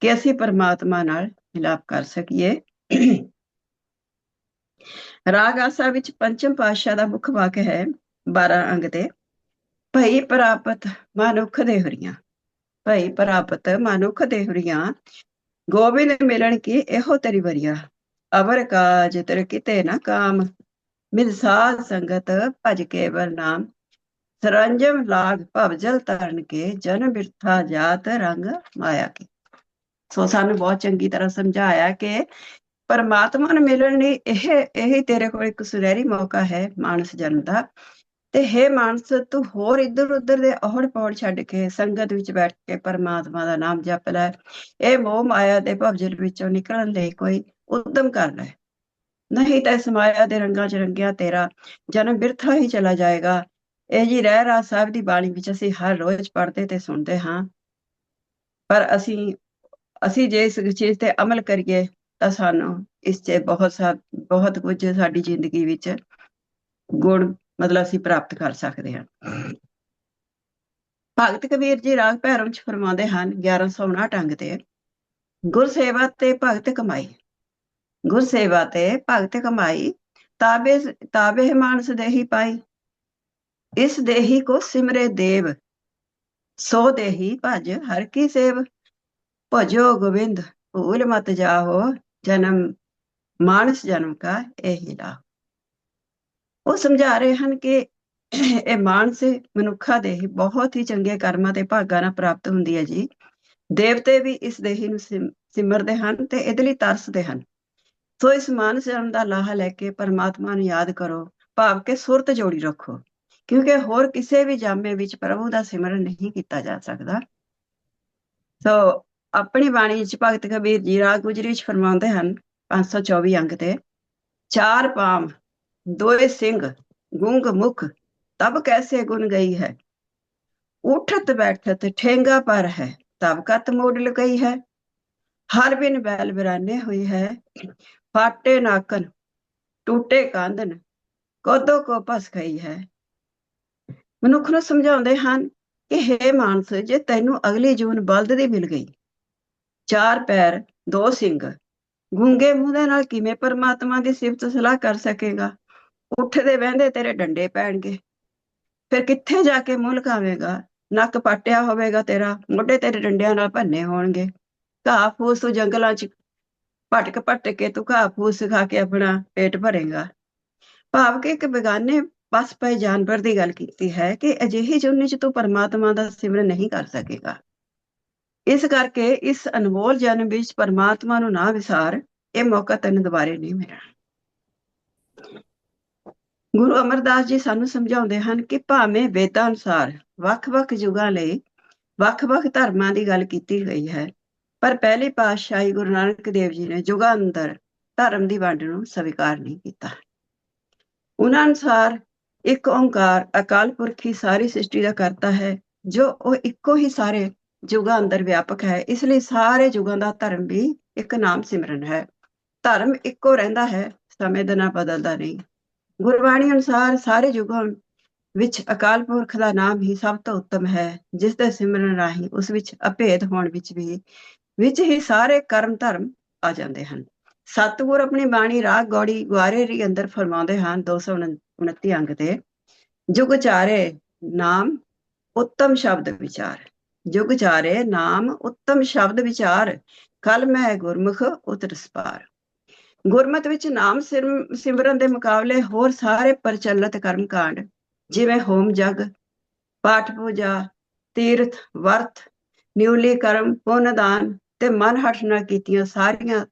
ਕਿ ਅਸੀਂ ਪਰਮਾਤਮਾ ਨਾਲ ਮਿਲਾਪ ਕਰ ਸਕੀਏ। ਰਾਗ ਆਸਾ ਵਿੱਚ ਪੰਚਮ ਪਾਤਸ਼ਾਹ ਦਾ ਮੁੱਖ ਵਾਕ ਹੈ 12 ਅੰਗ ਤੇ। ਭਈ ਪ੍ਰਾਪਤ ਮਨੁੱਖ ਦੇ ਹਰੀਆਂ। ਭਈ ਪ੍ਰਾਪਤ ਮਨੁੱਖ ਦੇ ਹਰੀਆਂ। ਗੋਬਿੰਦ ਮਿਲਣ ਕੀ ਇਹੋ ਤੇਰੀ ਵਰੀਆ। ਅਵਰ ਕਾਜ ਤੇਰੇ ਕਿਤੇ ਨਾ ਕਾਮ। ਮਿਲ ਸਾਧ ਸੰਗਤ ਭਜ ਕੇਵਲ ਨਾਮ। ਸਰੰਜਮ ਲਾਗ ਭਵਜਲ ਤਰਨ ਕੇ, ਜਨ ਬਿਰਥਾ ਜਾਤ ਰੰਗ ਮਾਇਆ ਕੀ। ਸੋ ਸਾਨੂੰ ਬਹੁਤ ਚੰਗੀ ਤਰ੍ਹਾਂ ਸਮਝਾਇਆ ਕਿ ਪਰਮਾਤਮਾ ਨੂੰ ਮਿਲਣ ਲਈ ਇਹ ਇਹ ਤੇਰੇ ਕੋਲ ਇੱਕ ਸੁਨਹਿਰੀ ਮੌਕਾ ਹੈ ਮਾਨਸ ਜਨਮ ਦਾ। ਤੇ ਹੈ ਮਾਨਸ, ਤੂੰ ਹੋਰ ਇੱਧਰ ਉੱਧਰ ਦੇ ਔੜ ਪੌੜ ਛੱਡ ਕੇ ਸੰਗਤ ਵਿੱਚ ਬੈਠ ਕੇ ਪਰਮਾਤਮਾ ਦਾ ਨਾਮ ਜਪ ਲੈ। ਇਹ ਮੋਹ ਮਾਇਆ ਦੇ ਭਵਜਲ ਵਿੱਚੋਂ ਨਿਕਲਣ ਲਈ ਕੋਈ ਉਦਮ ਕਰ ਲੈ। ਨਹੀਂ ਤਾਂ ਇਸ ਮਾਇਆ ਦੇ ਰੰਗਾਂ 'ਚ ਰੰਗਿਆ ਤੇਰਾ ਜਨਮ ਬਿਰਥਾ ਹੀ ਚਲਾ ਜਾਏਗਾ। ਇਹ ਜੀ ਰਹਿ ਰਾ ਸਾਹਿਬ ਦੀ ਬਾਣੀ ਵਿੱਚ ਅਸੀਂ ਹਰ ਰੋਜ਼ ਪੜ੍ਹਦੇ ਤੇ ਸੁਣਦੇ ਹਾਂ। ਪਰ ਅਸੀਂ ਅਸੀਂ ਜੇ ਇਸ ਚੀਜ਼ ਤੇ ਅਮਲ ਕਰੀਏ ਤਾਂ ਸਾਨੂੰ ਇਸ 'ਚ ਬਹੁਤ ਬਹੁਤ ਕੁਝ ਸਾਡੀ ਜ਼ਿੰਦਗੀ ਵਿੱਚ ਗੁਣ ਮਤਲਬ ਅਸੀਂ ਪ੍ਰਾਪਤ ਕਰ ਸਕਦੇ ਹਾਂ। ਭਗਤ ਕਬੀਰ ਜੀ ਰਾਗ ਭੈਰਵ ਚ ਫਰਮਾਉਂਦੇ ਹਨ 1159 ਅੰਗ ਤੇ, ਗੁਰ ਸੇਵਾ ਤੇ ਭਗਤ ਕਮਾਈ। ਗੁਰ ਸੇਵਾ ਤੇ ਭਗਤ ਕਮਾਈ, ਤਾਬੇ ਤਾਬੇ ਮਾਨਸ ਦੇਹੀ ਪਾਈ, ਇਸ ਦੇਹੀ ਕੋ ਸਿਮਰੇ ਦੇਵ, ਸੋ ਦੇਹੀ ਭਜ ਹਰ ਕੀ ਸੇਵ। ਭਜੋ ਗੋਬਿੰਦ, ਭੂਲ ਮਤ ਜਾਹੋ, ਜਨਮ, ਮਾਨਸ ਜਨਮ ਕਾ ਇਹੀ ਲਾਹੋ ਉਹ ਸਮਝਾ ਰਹੇ ਹਨ ਕਿ ਇਹ ਮਾਨਸੇ ਮਨੁੱਖਾ ਦੇ ਬਹੁਤ ਹੀ ਚੰਗੇ ਕਰਮਾਂ ਤੇ ਭਾਗਾਂ ਨਾਲ ਪ੍ਰਾਪਤ ਹੁੰਦੀ ਹੈ ਜੀ। ਦੇਵਤੇ ਵੀ ਇਸ ਦੇਹੀ ਨੂੰ ਸਿਮਰਦੇ ਹਨ ਤੇ ਇਹਦੇ ਲਈ ਤਰਸਦੇ ਹਨ। ਸੋ ਇਸ ਮਾਨਸ ਜਨਮ ਦਾ ਲਾਹਾ ਲੈ ਕੇ ਪਰਮਾਤਮਾ ਨੂੰ ਯਾਦ ਕਰੋ, ਭਾਵ ਕੇ ਸੁਰਤ ਜੋੜੀ ਰੱਖੋ, ਕਿਉਂਕਿ ਹੋਰ ਕਿਸੇ ਵੀ ਜਾਮੇ ਵਿੱਚ ਪ੍ਰਭੂ ਦਾ ਸਿਮਰਨ ਨਹੀਂ ਕੀਤਾ ਜਾ ਸਕਦਾ। ਸੋ ਆਪਣੀ ਬਾਣੀ ਵਿੱਚ ਭਗਤ ਕਬੀਰ ਜੀ ਰਾਗ ਗੁਜਰੀ ਵਿੱਚ ਫਰਮਾਉਂਦੇ ਹਨ 524 ਅੰਕ ਤੇ, ਚਾਰ ਪਾਮ ਦੋਏ ਸਿੰਘ ਗੁੰਗ ਮੁਖ ਤਬ ਕੈਸੇ ਗੁਣ ਗਈ ਹੈ? ਉਠਤ ਬੈਠਤ ਠੇਂਗਾ ਪਰ ਹੈ, ਤਬ ਕਤ ਮੋੜ ਲਗਈ ਹੈ? ਹਰ ਬਿਨ ਬੈਲ ਬਿਰਾਨੇ ਹੋਈ ਹੈ, ਫਾਟੇ ਨਾਕਨ ਟੂਟੇ ਕਾਂਦਨ ਕੋਦੋ ਕੋ ਪਸ ਗਈ ਹੈ? ਮਨੁੱਖ ਨੂੰ ਸਮਝਾਉਂਦੇ ਹਨ ਕਿ ਹੇ ਮਾਨਸ, ਜੇ ਤੈਨੂੰ ਅਗਲੀ ਜੂਨ ਬਲਦ ਦੀ ਮਿਲ ਗਈ। ਚਾਰ ਪੈਰ, ਦੋ ਸਿੰਘ ਗੁੰਗੇ ਮੂੰਹ ਦੇ ਨਾਲ ਕਿਵੇਂ ਪਰਮਾਤਮਾ ਦੀ ਸਿਫਤ ਸਲਾਹ ਕਰ ਸਕੇਗਾ? ਉੱਠਦੇ ਵਹਿੰਦੇ ਤੇਰੇ ਡੰਡੇ ਪੈਣਗੇ। ਫਿਰ ਕਿੱਥੇ ਜਾ ਕੇ ਮੁਲਕ ਆਵੇਗਾ ਨੱਕ ਪਾਟਿਆ ਹੋਵੇਗਾ ਤੇਰਾ, ਮੋਢੇ ਤੇਰੇ ਡੰਡਿਆਂ ਨਾਲ ਭੰਨੇ ਹੋਣਗੇ। ਘਾਹ ਫੂਸ ਤੂੰ ਜੰਗਲਾਂ 'ਚ ਭਟਕ ਭਟਕ ਕੇ ਤੂੰ ਘਾਹ ਫੂਸ ਖਾ ਕੇ ਆਪਣਾ ਪੇਟ ਭਰੇਗਾ। ਭਾਵ ਕਿ ਇੱਕ ਬੇਗਾਨੇ ਬਸ ਪਏ ਜਾਨਵਰ ਦੀ ਗੱਲ ਕੀਤੀ ਹੈ ਕਿ ਅਜਿਹੀ ਜੁਨੀ 'ਚ ਤੂੰ ਪਰਮਾਤਮਾ ਦਾ ਸਿਮਰਨ ਨਹੀਂ ਕਰ ਸਕੇਗਾ। ਇਸ ਕਰਕੇ ਇਸ ਅਨਮੋਲ ਜਨਮ ਵਿੱਚ ਪਰਮਾਤਮਾ ਨੂੰ ਨਾ ਵਿਸਾਰ, ਇਹ ਮੌਕਾ ਤੈਨੂੰ ਦੁਬਾਰੇ ਨਹੀਂ ਮਿਲਣਾ। ਗੁਰੂ ਅਮਰਦਾਸ ਜੀ ਸਾਨੂੰ ਸਮਝਾਉਂਦੇ ਹਨ ਕਿ ਭਾਵੇਂ ਵੇਦਾਂ ਅਨੁਸਾਰ ਵੱਖ-ਵੱਖ ਯੁਗਾਂ ਲਈ ਵੱਖ-ਵੱਖ ਧਰਮਾਂ ਦੀ ਗੱਲ ਕੀਤੀ ਗਈ ਹੈ, ਪਰ ਪਹਿਲੇ ਪਾਤਸ਼ਾਹੀ ਗੁਰੂ ਨਾਨਕ ਦੇਵ ਜੀ ਨੇ ਯੁਗਾਂ ਅੰਦਰ ਧਰਮ ਦੀ ਵੰਡ ਨੂੰ ਸਵੀਕਾਰ ਨਹੀਂ ਕੀਤਾ। ਉਹਨਾਂ ਅਨੁਸਾਰ ਇੱਕ ਓੰਕਾਰ ਅਕਾਲ ਪੁਰਖ ਹੀ ਸਾਰੀ ਸ੍ਰਿਸ਼ਟੀ ਦਾ ਕਰਤਾ ਹੈ, ਜੋ ਉਹ ਇੱਕੋ ਹੀ ਸਾਰੇ ਯੁਗਾਂ ਅੰਦਰ ਵਿਆਪਕ ਹੈ, ਇਸ ਲਈ ਸਾਰੇ ਯੁਗਾਂ ਦਾ ਧਰਮ ਵੀ ਇੱਕ ਨਾਮ ਸਿਮਰਨ ਹੈ। ਧਰਮ ਇੱਕੋ ਰਹਿੰਦਾ ਹੈ, ਸਮੇਂ ਦੇ ਨਾਲ ਬਦਲਦਾ ਨਹੀਂ। ਗੁਰਬਾਣੀ ਅਨੁਸਾਰ ਸਾਰੇ ਯੁਗਾਂ ਵਿੱਚ ਅਕਾਲ ਪੁਰਖ ਦਾ ਨਾਮ ਹੀ ਸਭ ਤੋਂ ਉੱਤਮ ਹੈ, ਜਿਸ ਦੇ ਸਿਮਰਨ ਰਾਹੀਂ ਉਸ ਵਿੱਚ ਅਭੇਦ ਹੋਣ ਵਿੱਚ ਵੀ, ਵਿੱਚ ਹੀ ਸਾਰੇ ਕਰਮ ਧਰਮ ਆ ਜਾਂਦੇ ਹਨ। ਸਤਿਗੁਰ ਆਪਣੀ ਬਾਣੀ ਰਾਗ ਗੌੜੀ ਗੁਆਰੇ ਰੀ ਅੰਦਰ ਫਰਮਾਉਂਦੇ ਹਨ 229 ਅੰਗ ਤੇ, ਜੁਗ ਚਾਰੇ ਨਾਮ ਉੱਤਮ ਸ਼ਬਦ ਵਿਚਾਰ। ਜੁਗ ਚਾਰੇ ਨਾਮ ਉੱਤਮ ਸ਼ਬਦ ਵਿਚਾਰ, ਕਲ ਮੈਂ ਗੁਰਮੁਖ ਉਤਰਸ ਪਾਰ ਗੁਰਮਤ ਵਿੱਚ ਨਾਮ ਸਿਮਰਨ ਦੇ ਮੁਕਾਬਲੇ ਹੋਰ ਸਾਰੇ ਪ੍ਰਚਲਿਤ ਕਰਮ ਕਾਂਡ ਜਿਵੇਂ ਹੋਮ ਜਗ, ਪਾਠ ਪੂਜਾ, ਤੀਰਥ, ਵਰਤ ਨਿਉਲੀ ਕਰਮ ਪੁੰਨਦਾਨ ਤੇ ਮਨ ਹਟ ਕੀਤੀਆਂ ਸਾਰੀਆਂ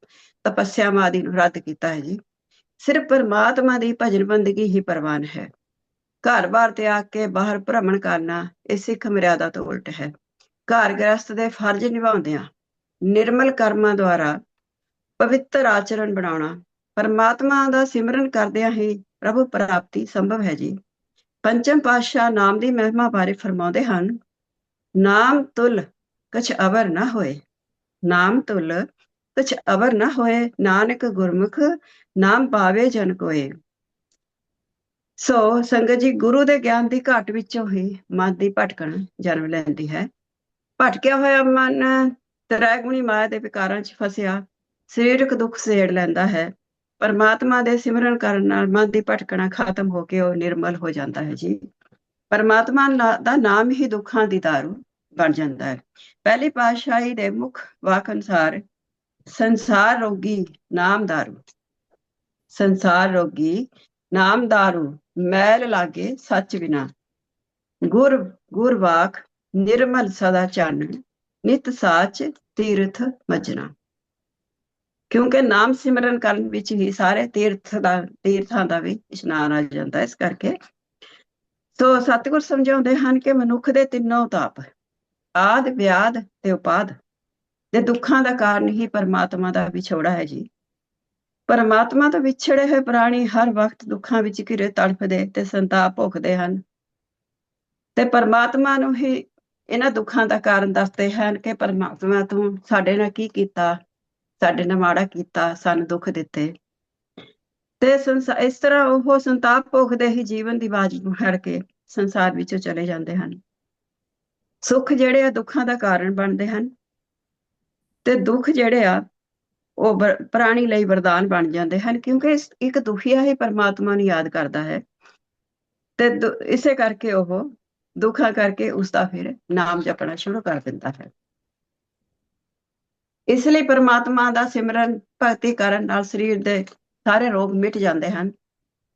ਤਪੱਸਿਆਵਾਂ ਆਦਿ ਨੂੰ ਰੱਦ ਕੀਤਾ ਹੈ ਜੀ। ਸਿਰਫ ਪਰਮਾਤਮਾ ਦੀ ਭਜਨ ਬੰਦਗੀ ਹੀ ਪ੍ਰਵਾਨ ਹੈ। ਘਰ-ਬਾਰ ਤੇ ਤਿਆਗ ਕੇ ਬਾਹਰ ਭ੍ਰਮਣ ਕਰਨਾ ਇਹ ਸਿੱਖ ਮਰਿਆਦਾ ਤੋਂ ਉਲਟ ਹੈ। ਘਰ ਗ੍ਰਸਤ ਦੇ ਫਰਜ਼ ਨਿਭਾਉਂਦਿਆਂ ਨਿਰਮਲ ਕਰਮਾਂ ਦੁਆਰਾ ਪਵਿੱਤਰ ਆਚਰਣ ਬਣਾਉਣਾ। ਪਰਮਾਤਮਾ ਦਾ ਸਿਮਰਨ ਕਰਦਿਆਂ ਹੀ ਪ੍ਰਭੂ ਪ੍ਰਾਪਤੀ ਸੰਭਵ ਹੈ ਜੀ। ਪੰਚਮ ਪਾਤਸ਼ਾਹ ਨਾਮ ਦੀ ਮਹਿਮਾ ਬਾਰੇ ਫਰਮਾਉਂਦੇ ਹਨ, ਨਾਮ ਤੁਲ, ਕਛ ਅਵਰ ਨਾ ਹੋਏ। ਨਾਮ ਤੁਲ, ਕਛ ਅਵਰ ਨਾ ਹੋਏ, ਨਾਨਕ ਗੁਰਮੁਖ, ਨਾਮ ਪਾਵੇ ਜਨ ਕੋਏ। ਸੋ ਸੰਗਤ ਜੀ, ਗੁਰੂ ਦੇ ਗਿਆਨ ਦੀ ਘਾਟ ਵਿੱਚੋਂ ਹੀ ਮਨ ਦੀ ਭਟਕਣ ਜਨਮ ਲੈਂਦੀ ਹੈ। ਭਟਕਿਆ ਹੋਇਆ ਮਨ ਤ੍ਰੈਗੁਣੀ ਮਾਇਆ ਦੇ ਵਿਕਾਰਾਂ 'ਚ ਫਸਿਆ ਸਰੀਰਕ ਦੁੱਖ ਸੇੜ ਲੈਂਦਾ ਹੈ। ਪਰਮਾਤਮਾ ਦੇ ਸਿਮਰਨ ਕਰਨ ਨਾਲ ਮਨ ਦੀ ਭਟਕਣਾ ਖਤਮ ਹੋ ਕੇ ਉਹ ਨਿਰਮਲ ਹੋ ਜਾਂਦਾ ਹੈ ਜੀ। ਪਰਮਾਤਮਾ ਦਾ ਨਾਮ ਹੀ ਦੁੱਖਾਂ ਦੀ ਦਾਰੂ ਬਣ ਜਾਂਦਾ ਹੈ। ਪਹਿਲੀ ਪਾਤਸ਼ਾਹੀ ਦੇ ਮੁਖ ਵਾਕ ਅਨਸਾਰ, ਸੰਸਾਰ ਰੋਗੀ ਨਾਮ ਦਾਰੂ। ਸੰਸਾਰ ਰੋਗੀ ਨਾਮ ਦਾਰੂ, ਮੈਲ ਲਾਗੇ ਸੱਚ ਬਿਨਾ। ਗੁਰ, ਗੁਰਵਾਕ ਨਿਰਮਲ ਸਦਾ ਚੰਨ, ਨਿਤ ਸਾਚ ਤੀਰਥ ਮਜਨਾ। ਕਿਉਂਕਿ ਨਾਮ ਸਿਮਰਨ ਕਰਨ ਵਿੱਚ ਹੀ ਸਾਰੇ ਤੀਰਥ ਦਾ, ਤੀਰਥਾਂ ਦਾ ਵੀ ਇਸ਼ਨਾਨ ਆ ਜਾਂਦਾ ਇਸ ਕਰਕੇ। ਸੋ ਸਤਿਗੁਰ ਸਮਝਾਉਂਦੇ ਹਨ ਕਿ ਮਨੁੱਖ ਦੇ ਤਿੰਨੋਂ ਤਾਪ, ਆਦ, ਵਿਆਦ ਤੇ ਉਪਾਦ ਦੇ ਦੁੱਖਾਂ ਦਾ ਕਾਰਨ ਹੀ ਪਰਮਾਤਮਾ ਦਾ ਵਿਛੋੜਾ ਹੈ ਜੀ। ਪਰਮਾਤਮਾ ਤੋਂ ਵਿਛੜੇ ਹੋਏ ਪ੍ਰਾਣੀ ਹਰ ਵਕਤ ਦੁੱਖਾਂ ਵਿੱਚ ਘਿਰੇ ਤੜਫਦੇ ਤੇ ਸੰਤਾਪ ਭੁਗਦੇ ਹਨ। ਤੇ ਪਰਮਾਤਮਾ ਨੂੰ ਹੀ ਇਹਨਾਂ ਦੁੱਖਾਂ ਦਾ ਕਾਰਨ ਦੱਸਦੇ ਹਨ ਕਿ ਪਰਮਾਤਮਾ ਤੂੰ ਸਾਡੇ ਨਾਲ ਕੀ ਕੀਤਾ ਸਾਡੇ ਨਾਲ ਮਾੜਾ ਕੀਤਾ, ਸਾਨੂੰ ਦੁੱਖ ਦਿੱਤੇ। ਤੇ ਇਸ ਤਰ੍ਹਾਂ ਉਹ ਸੰਤਾਪ ਭੋਗਦੇ ਹੀ ਜੀਵਨ ਦੀ ਬਾਜ ਨੂੰ ਕੇ ਸੰਸਾਰ ਵਿੱਚੋਂ ਚਲੇ ਜਾਂਦੇ ਹਨ। ਸੁੱਖ ਜਿਹੜੇ ਆ, ਦੁੱਖਾਂ ਦਾ ਕਾਰਨ ਬਣਦੇ ਹਨ। ਤੇ ਦੁੱਖ ਜਿਹੜੇ ਆ, ਉਹ ਪ੍ਰਾਣੀ ਲਈ ਵਰਦਾਨ ਬਣ ਜਾਂਦੇ ਹਨ, ਕਿਉਂਕਿ ਇੱਕ ਦੁਖੀਆ ਹੀ ਪਰਮਾਤਮਾ ਨੂੰ ਯਾਦ ਕਰਦਾ ਹੈ। ਤੇ ਇਸੇ ਕਰਕੇ ਉਹ ਦੁੱਖਾਂ ਕਰਕੇ ਉਸ ਦਾ ਫਿਰ ਨਾਮ ਜਪਣਾ ਸ਼ੁਰੂ ਕਰ ਦਿੰਦਾ ਹੈ। ਇਸ ਲਈ ਪਰਮਾਤਮਾ ਦਾ ਸਿਮਰਨ ਭਗਤੀ ਕਰਨ ਨਾਲ ਸਰੀਰ ਦੇ ਸਾਰੇ ਰੋਗ ਮਿਟ ਜਾਂਦੇ ਹਨ।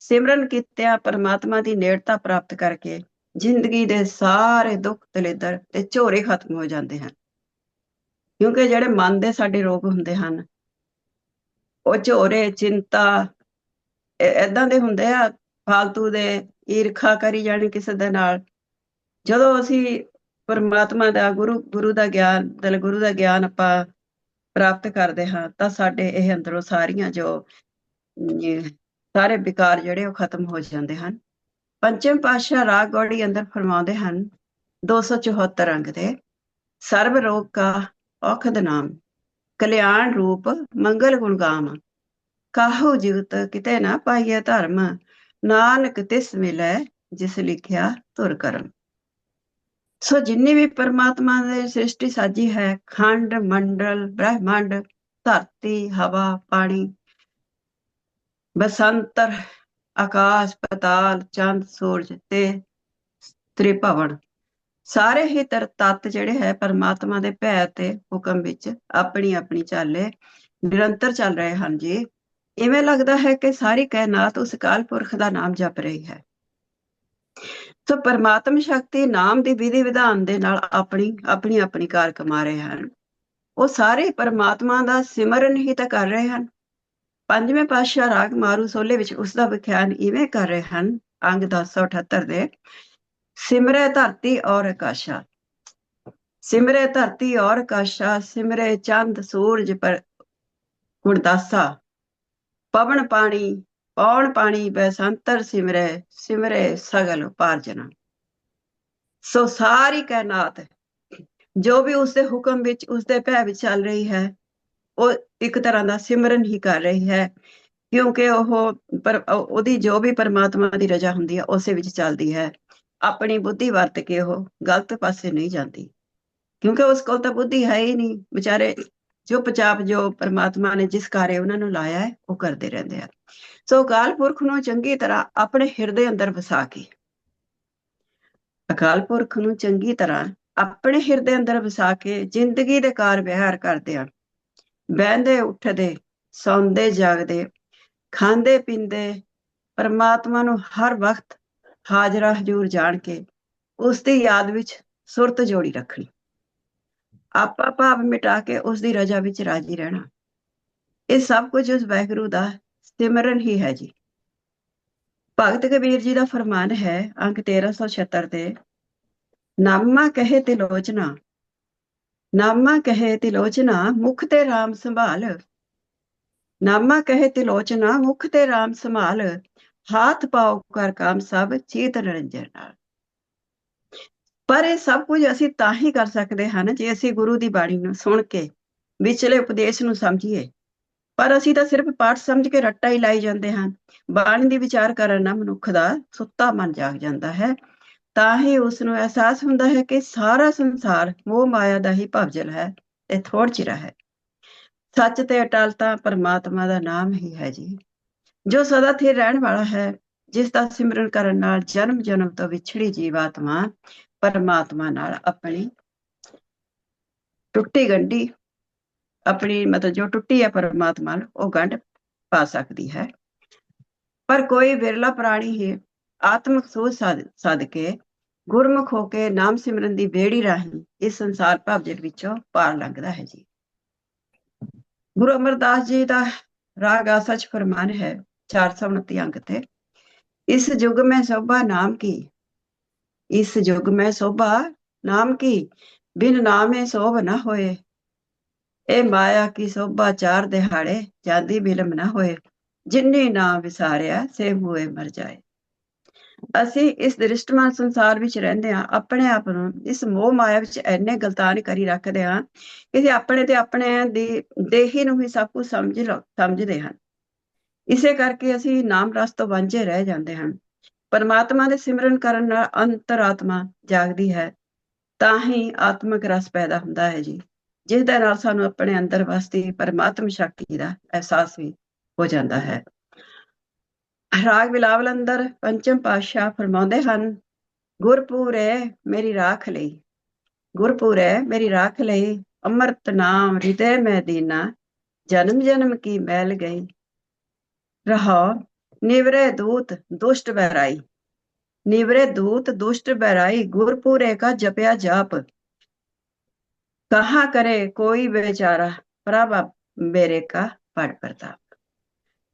ਸਿਮਰਨ ਕੀਤਿਆਂ ਪਰਮਾਤਮਾ ਦੀ ਨੇੜਤਾ ਪ੍ਰਾਪਤ ਕਰਕੇ ਜ਼ਿੰਦਗੀ ਦੇ ਸਾਰੇ ਦੁੱਖ ਦਲਿੱਦਰ ਤੇ ਝੋਰੇ ਖਤਮ ਹੋ ਜਾਂਦੇ ਹਨ। ਕਿਉਂਕਿ ਜਿਹੜੇ ਮਨ ਦੇ ਸਾਡੇ ਰੋਗ ਹੁੰਦੇ ਹਨ, ਉਹ ਝੋਰੇ, ਚਿੰਤਾ ਇਦਾਂ ਦੇ ਹੁੰਦੇ ਆ, ਫਾਲਤੂ ਦੇ ਈਰਖਾ ਕਰੀ ਜਾਣੀ ਕਿਸੇ ਦੇ ਨਾਲ। ਜਦੋਂ ਅਸੀਂ ਪਰਮਾਤਮਾ ਦਾ ਗੁਰੂ ਗੁਰੂ ਦਾ ਗਿਆਨ, ਦਲ ਗੁਰੂ ਦਾ ਗਿਆਨ ਆਪਾਂ ਪ੍ਰਾਪਤ ਕਰਦੇ ਹਾਂ, ਤਾਂ ਸਾਡੇ ਇਹ ਅੰਦਰੋਂ ਸਾਰੀਆਂ ਜੋ ਸਾਰੇ ਵਿਕਾਰ ਜਿਹੜੇ ਉਹ ਖਤਮ ਹੋ ਜਾਂਦੇ ਹਨ। ਪੰਚਮ ਪਾਸ਼ਾ ਰਾਗ ਗੋੜੀ ਅੰਦਰ ਫਰਮਾਉਂਦੇ ਹਨ 274 ਅੰਗ ਦੇ, ਸਰਬ ਰੋਗ ਕਾ ਔਖਦ ਨਾਮ, ਕਲਿਆਣ ਰੂਪ ਮੰਗਲ ਗੁਣਗਾਮ ਕਾਹੂ ਜੁਗਤ ਕਿਤੇ ਨਾ ਪਾਈਏ ਧਰਮ, ਨਾਨਕ ਤਿਸ ਮਿਲੈ ਜਿਸ ਲਿਖਿਆ ਤੁਰ ਕਰਮ। ਸੋ ਜਿੰਨੀ ਵੀ ਪਰਮਾਤਮਾ ਦੇ ਸ੍ਰਿਸ਼ਟੀ ਸਾਜੀ ਹੈ, ਖੰਡ, ਮੰਡਲ, ਬ੍ਰਹਿਮੰਡ, ਧਰਤੀ, ਹਵਾ, ਪਾਣੀ, ਬਸੰਤਰ, ਆਕਾਸ਼, ਪਤਾਲ, ਚੰਦ, ਸੂਰਜ ਤੇ ਤ੍ਰਿਭਵਨ, ਸਾਰੇ ਹੀ ਤਰ ਤੱਤ ਜਿਹੜੇ ਹੈ ਪਰਮਾਤਮਾ ਦੇ ਭੈ ਤੇ ਹੁਕਮ ਵਿੱਚ ਆਪਣੀ ਆਪਣੀ ਚਾਲੇ ਨਿਰੰਤਰ ਚੱਲ ਰਹੇ ਹਨ ਜੀ। ਇਵੇਂ ਲੱਗਦਾ ਹੈ ਕਿ ਸਾਰੀ ਕਾਇਨਾਤ ਉਸ ਕਾਲ ਪੁਰਖ ਦਾ ਨਾਮ ਜਪ ਰਹੀ ਹੈ। ਸੋ ਪਰਮਾਤਮ ਸ਼ਕਤੀ ਨਾਮ ਦੀ ਵਿਧੀ ਵਿਧਾਨ ਦੇ ਨਾਲ ਆਪਣੀ ਆਪਣੀ ਆਪਣੀ ਕਾਰ ਕਮਾ ਰਹੇ ਹਨ। ਉਹ ਸਾਰੇ ਪਰਮਾਤਮਾ ਦਾ ਸਿਮਰਨ ਹੀ ਤਾਂ ਕਰ ਰਹੇ ਹਨ। ਪੰਜਵੇਂ ਪਾਤਸ਼ਾਹ ਰਾਗ ਮਾਰੂ ਸੋਲੇ ਵਿੱਚ ਉਸ ਦਾ ਵਿਖਿਆਨ ਇਵੇਂ ਕਰ ਰਹੇ ਹਨ, ਅੰਗ 1078 ਦੇ, ਸਿਮਰੇ ਧਰਤੀ ਔਰ ਆਕਾਸ਼ਾ। ਸਿਮਰੇ ਧਰਤੀ ਔਰ ਆਕਾਸ਼ਾ, ਸਿਮਰੇ ਚੰਦ ਸੂਰਜ ਪਰ ਗੁਣਦਾਸਾ ਪਵਨ ਪਾਣੀ ਪੌਣ ਪਾਣੀ ਬੈਸੰਤਰ ਸਿਮਰੇ ਸਿਮਰੇ ਸਗਲ ਪਾਰਜਨਾ ਸੋ ਸਾਰੀ ਕਾਇਨਾਤ ਜੋ ਵੀ ਉਸ ਦੇ ਹੁਕਮ ਵਿੱਚ, ਉਸ ਦੇ ਭੈ ਵਿੱਚ ਚੱਲ ਰਹੀ ਹੈ, ਉਹ ਇੱਕ ਤਰ੍ਹਾਂ ਦਾ ਸਿਮਰਨ ਹੀ ਕਰ ਰਹੀ ਹੈ, ਕਿਉਂਕਿ ਉਹ ਪਰ ਉਹਦੀ ਜੋ ਵੀ ਪਰਮਾਤਮਾ ਦੀ ਰਜ਼ਾ ਹੁੰਦੀ ਹੈ, ਉਸੇ ਵਿੱਚ ਚੱਲਦੀ ਹੈ। ਆਪਣੀ ਬੁੱਧੀ ਵਰਤ ਕੇ ਉਹ ਗਲਤ ਪਾਸੇ ਨਹੀਂ ਜਾਂਦੀ। ਕਿਉਂਕਿ ਉਸ ਕੋਲ ਤਾਂ ਬੁੱਧੀ ਹੈ ਹੀ ਨਹੀਂ। ਵਿਚਾਰੇ ਜੋ ਪਚਾਪ ਜੋ ਪਰਮਾਤਮਾ ਨੇ ਜਿਸ ਕਾਰੇ ਉਹਨਾਂ ਨੂੰ ਲਾਇਆ ਹੈ, ਉਹ ਕਰਦੇ ਰਹਿੰਦੇ ਆ। ਸੋ ਅਕਾਲ ਪੁਰਖ ਨੂੰ ਚੰਗੀ ਤਰ੍ਹਾਂ ਆਪਣੇ ਹਿਰਦੇ ਅੰਦਰ ਵਸਾ ਕੇ। ਅਕਾਲ ਪੁਰਖ ਨੂੰ ਚੰਗੀ ਤਰ੍ਹਾਂ ਆਪਣੇ ਹਿਰਦੇ ਅੰਦਰ ਵਸਾ ਕੇ ਜ਼ਿੰਦਗੀ ਦੇ ਕਾਰ ਵਿਹਾਰ ਕਰਦੇ ਹਨ। ਬਹਿੰਦੇ, ਉੱਠਦੇ, ਸੌਂਦੇ, ਜਾਗਦੇ, ਖਾਂਦੇ, ਪੀਂਦੇ, ਪਰਮਾਤਮਾ ਨੂੰ ਹਰ ਵਕਤ ਹਾਜ਼ਰਾ ਹਜੂਰ ਜਾਣ ਕੇ ਉਸ ਦੀ ਯਾਦ ਵਿੱਚ ਸੁਰਤ ਜੋੜੀ ਰੱਖਣੀ। ਆਪਾ ਭਾਵ ਮਿਟਾ ਕੇ ਉਸ ਦੀ ਰਜਾ ਵਿੱਚ ਰਾਜੀ ਰਹਿਣਾ। ਇਹ ਸਭ ਕੁਝ ਉਸ ਵਾਹਿਗੁਰੂ ਦਾ ਸਿਮਰਨ ਹੀ ਹੈ ਜੀ। ਭਗਤ ਕਬੀਰ ਜੀ ਦਾ ਫਰਮਾਨ ਹੈ, ਅੰਕ 1376 ਤੇ ਨਾਮਾ ਕਹੇ ਤੇ ਲੋਚਨਾ ਨਾਮਾ ਕਹੇ ਤੇ ਲੋਚਨਾ ਮੁਖ ਤੇ RAM ਸੰਭਾਲ। ਨਾਮਾ ਕਹੇ ਤੇ ਲੋਚਨਾ ਮੁਖ ਤੇ RAM ਸੰਭਾਲ, ਹਾਥ ਪਾਉ ਕਰ ਕੰਮ ਸਭ, ਚੇਤ ਨਿਰੰਜਨ ਨਾਲ। ਪਰ ਇਹ ਸਭ ਕੁਝ ਅਸੀਂ ਤਾਂ ਹੀ ਕਰ ਸਕਦੇ ਹਨ ਜੇ ਅਸੀਂ ਗੁਰੂ ਦੀ ਬਾਣੀ ਨੂੰ ਸੁਣ ਕੇ, ਵਿਚਲੇ ਉਪਦੇਸ਼ ਨੂੰ ਸਮਝੀਏ। ਪਰ ਅਸੀਂ ਤਾਂ ਸਿਰਫ ਪਾਠ ਸਮਝ ਕੇ ਰੱਟਾ ਹੀ ਲਾਈ ਜਾਂਦੇ ਹਾਂ। ਬਾਣੀ ਦੀ ਵਿਚਾਰ ਕਰਨ ਨਾਲ ਮਨੁੱਖ ਦਾ ਸੁੱਤਾ ਮਨ ਜਾਗ ਜਾਂਦਾ ਹੈ। ਤਾਂ ਹੀ ਉਸ ਨੂੰ ਅਹਿਸਾਸ ਹੁੰਦਾ ਹੈ ਕਿ ਸਾਰਾ ਸੰਸਾਰ ਮੋਹ ਮਾਇਆ ਦਾ ਹੀ ਭਵਜਲ ਹੈ ਤੇ ਥੋੜ ਚਿਰਾ ਹੈ। ਸੱਚ ਤੇ ਅਟਲਤਾ ਪਰਮਾਤਮਾ ਦਾ ਨਾਮ ਹੀ ਹੈ ਜੀ। ਜੋ ਸਦਾ ਸਥਿਰ ਰਹਿਣ ਵਾਲਾ ਹੈ, ਜਿਸ ਦਾ ਸਿਮਰਨ ਕਰਨ ਨਾਲ ਜਨਮ ਜਨਮ ਤੋਂ ਵਿਛੜੀ ਜੀਵਾਤਮਾ ਪਰਮਾਤਮਾ ਨਾਲ ਆਪਣੀ ਟੁੱਟੀ ਗੰਢੀ ਆਪਣੀ ਮਤਲਬ ਜੋ ਟੁੱਟੀ ਹੈ ਪਰਮਾਤਮਾ ਨਾਲ, ਉਹ ਗੰਢ ਪਾ ਸਕਦੀ ਹੈ। ਪਰ ਕੋਈ ਵਿਰਲਾ ਪ੍ਰਾਣੀ ਹੀ ਆਤਮਿਕ ਸੋਚ ਸਦ ਕੇ ਗੁਰਮੁਖ ਹੋ ਕੇ ਨਾਮ ਸਿਮਰਨ ਦੀ ਬੇੜੀ ਰਾਹੀਂ ਇਸ ਸੰਸਾਰ ਭਵਜਲ ਵਿੱਚੋਂ ਪਾਰ ਲੰਘਦਾ ਹੈ ਜੀ। ਗੁਰੂ ਅਮਰਦਾਸ ਜੀ ਦਾ ਰਾਗ ਆਸਚ ਫਰਮਾਨ ਹੈ 429 ਅੰਕ ਤੇ, ਇਸ ਯੁਗ ਮੈਂ ਸੋਭਾ ਨਾਮ ਕੀ? ਇਸ ਯੁਗ ਮੈਂ ਸੋਭਾ ਨਾਮ ਕੀ? ਬਿਨ ਨਾਮੇ ਸੋਭ ਨਾ ਹੋਏ। ਇਹ ਮਾਇਆ ਕੀ ਸੋਭਾ ਚਾਰ ਦਿਹਾੜੇ ਜਾਂਦੀ ਬਿਲਮ ਨਾ ਹੋਏ ਜਿਨਨੇ ਨਾ ਵਿਸਾਰਿਆ ਸੇ ਹੋਏ ਮਰ ਜਾਏ। ਅਸੀਂ ਇਸ ਦ੍ਰਿਸ਼ਟਮਾਨ ਸੰਸਾਰ ਵਿੱਚ ਰਹਿੰਦੇ ਹਾਂ, ਆਪਣੇ ਆਪ ਨੂੰ ਇਸ ਮੋਹ ਮਾਇਆ ਵਿੱਚ ਐਨੇ ਗਲਤਾਨ ਕਰੀ ਰੱਖਦੇ ਹਾਂ ਕਿ ਆਪਣੇ ਤੇ ਆਪਣੇ ਦੀ ਦੇਹੀ ਨੂੰ ਹੀ ਸਭ ਕੁਝ ਸਮਝ ਸਮਝਦੇ ਹਨ ਇਸੇ ਕਰਕੇ ਅਸੀਂ ਨਾਮ ਰਸ ਤੋਂ ਵਾਂਝੇ ਰਹਿ ਜਾਂਦੇ ਹਨ ਪਰਮਾਤਮਾ ਦੇ ਸਿਮਰਨ ਕਰਨ ਨਾਲ ਅੰਤਰਾਤਮਾ ਜਾਗਦੀ ਹੈ, ਤਾਂ ਹੀ ਆਤਮਿਕ ਰਸ ਪੈਦਾ ਹੁੰਦਾ ਹੈ ਜੀ। ਜਿਸ ਦੇ ਨਾਲ ਸਾਨੂੰ ਆਪਣੇ ਅੰਦਰ ਵਸਦੀ ਪਰਮਾਤਮ ਸ਼ਕਤੀ ਦਾ ਅਹਿਸਾਸ ਵੀ ਹੋ ਜਾਂਦਾ ਹੈ। ਰਾਗ ਬਿਲਾਵਲ ਅੰਦਰ ਪੰਚਮ ਪਾਤਸ਼ਾਹ ਫਰਮਾਉਂਦੇ ਹਨ, ਗੁਰਪੂਰੇ ਮੇਰੀ ਰਾਖ ਲਈ, ਗੁਰਪੂਰੇ ਮੇਰੀ ਰਾਖ ਲਈ, ਅਮਰਤ ਨਾਮ ਹਿਰਦੇ ਮੈਂ ਦੀਨਾ, ਜਨਮ ਜਨਮ ਕੀ ਮੈਲ ਗਈ। ਰਹਾ, ਨਿਵਰੇ ਦੂਤ ਦੁਸ਼ਟ ਬਹਿਰਾਈ, ਨਿਵਰੇ ਦੂਤ ਦੁਸ਼ਟ ਬਹਿਰਾਈ, ਗੁਰਪੂਰੇ ਕਾ ਜਪਿਆ ਜਾਪ ਕਹਾ ਕਰੇ ਕੋਈ बेचारा ਪ੍ਰਭ ਮੇਰੇ ਕਾ ਪੜ ਪ੍ਰਤਾਪ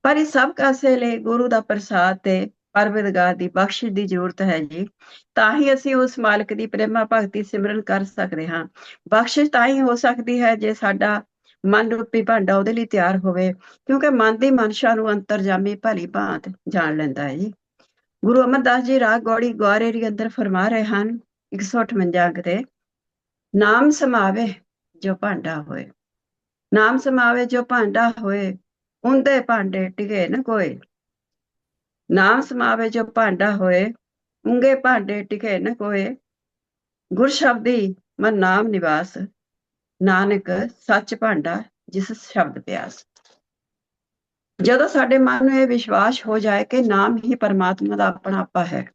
ਪਰ ਇਹ ਸਭ ਕਾਸੇ ਲਈ ਗੁਰੂ ਦਾ ਪ੍ਰਸਾਦ ਤੇ ਪਰਵਿਰਗਾਰ ਦੀ ਬਖਸ਼ਿਸ਼ ਦੀ ਜ਼ਰੂਰਤ ਹੈ ਜੀ ਤਾਂ ਹੀ ਅਸੀਂ ਉਸ ਮਾਲਕ ਦੀ ਪ੍ਰੇਮਾ ਭਗਤੀ ਸਿਮਰਨ ਕਰ ਸਕਦੇ ਹਾਂ ਬਖਸ਼ਿਸ਼ ਤਾਂ ਹੀ ਹੋ ਸਕਦੀ ਹੈ ਜੇ ਸਾਡਾ ਮਨ ਰੂਪੀ ਭਾਂਡਾ ਉਹਦੇ ਲਈ ਤਿਆਰ ਹੋਵੇ ਕਿਉਂਕਿ ਮਨ ਦੀ ਮਨਸ਼ਾ ਨੂੰ ਅੰਤਰਜਾਮੀ ਭਲੀ ਭਾਂਤ ਜਾਣ ਲੈਂਦਾ ਹੈ ਜੀ ਗੁਰੂ ਅਮਰਦਾਸ ਜੀ ਰਾਗ ਗੋੜੀ ਗਵਾਰੇ ਦੇ ਅੰਦਰ ਫਰਮਾ ਰਹੇ ਹਨ 158 ਅੰਗ ਤੇ ਨਾਮ ਸਮਾਵੇ ਜੋ ਭਾਂਡਾ ਹੋਏ। ਨਾਮ ਸਮਾਵੇ ਜੋ ਭਾਂਡਾ ਹੋਏ ਉਂਦੇ ਭਾਂਡੇ ਟਿਕੇ ਨ ਕੋਏ ਨਾਮ ਸਮਾਵੇ ਜੋ ਭਾਂਡਾ ਹੋਏ ਉਂਗੇ ਭਾਂਡੇ ਟਿਕੇ ਨਾ ਕੋਏ ਗੁਰ ਸ਼ਬਦੀ ਮਨ ਨਾਮ ਨਿਵਾਸ, ਨਾਨਕ ਸੱਚ ਭਾਂਡਾ ਜਿਸ ਸ਼ਬਦ ਪਿਆਸ। ਜਦੋਂ ਸਾਡੇ ਮਨ ਨੂੰ ਇਹ ਵਿਸ਼ਵਾਸ ਹੋ ਜਾਏ ਕਿ ਨਾਮ ਹੀ ਪਰਮਾਤਮਾ ਦਾ ਆਪਣਾ ਆਪਾ ਹੈ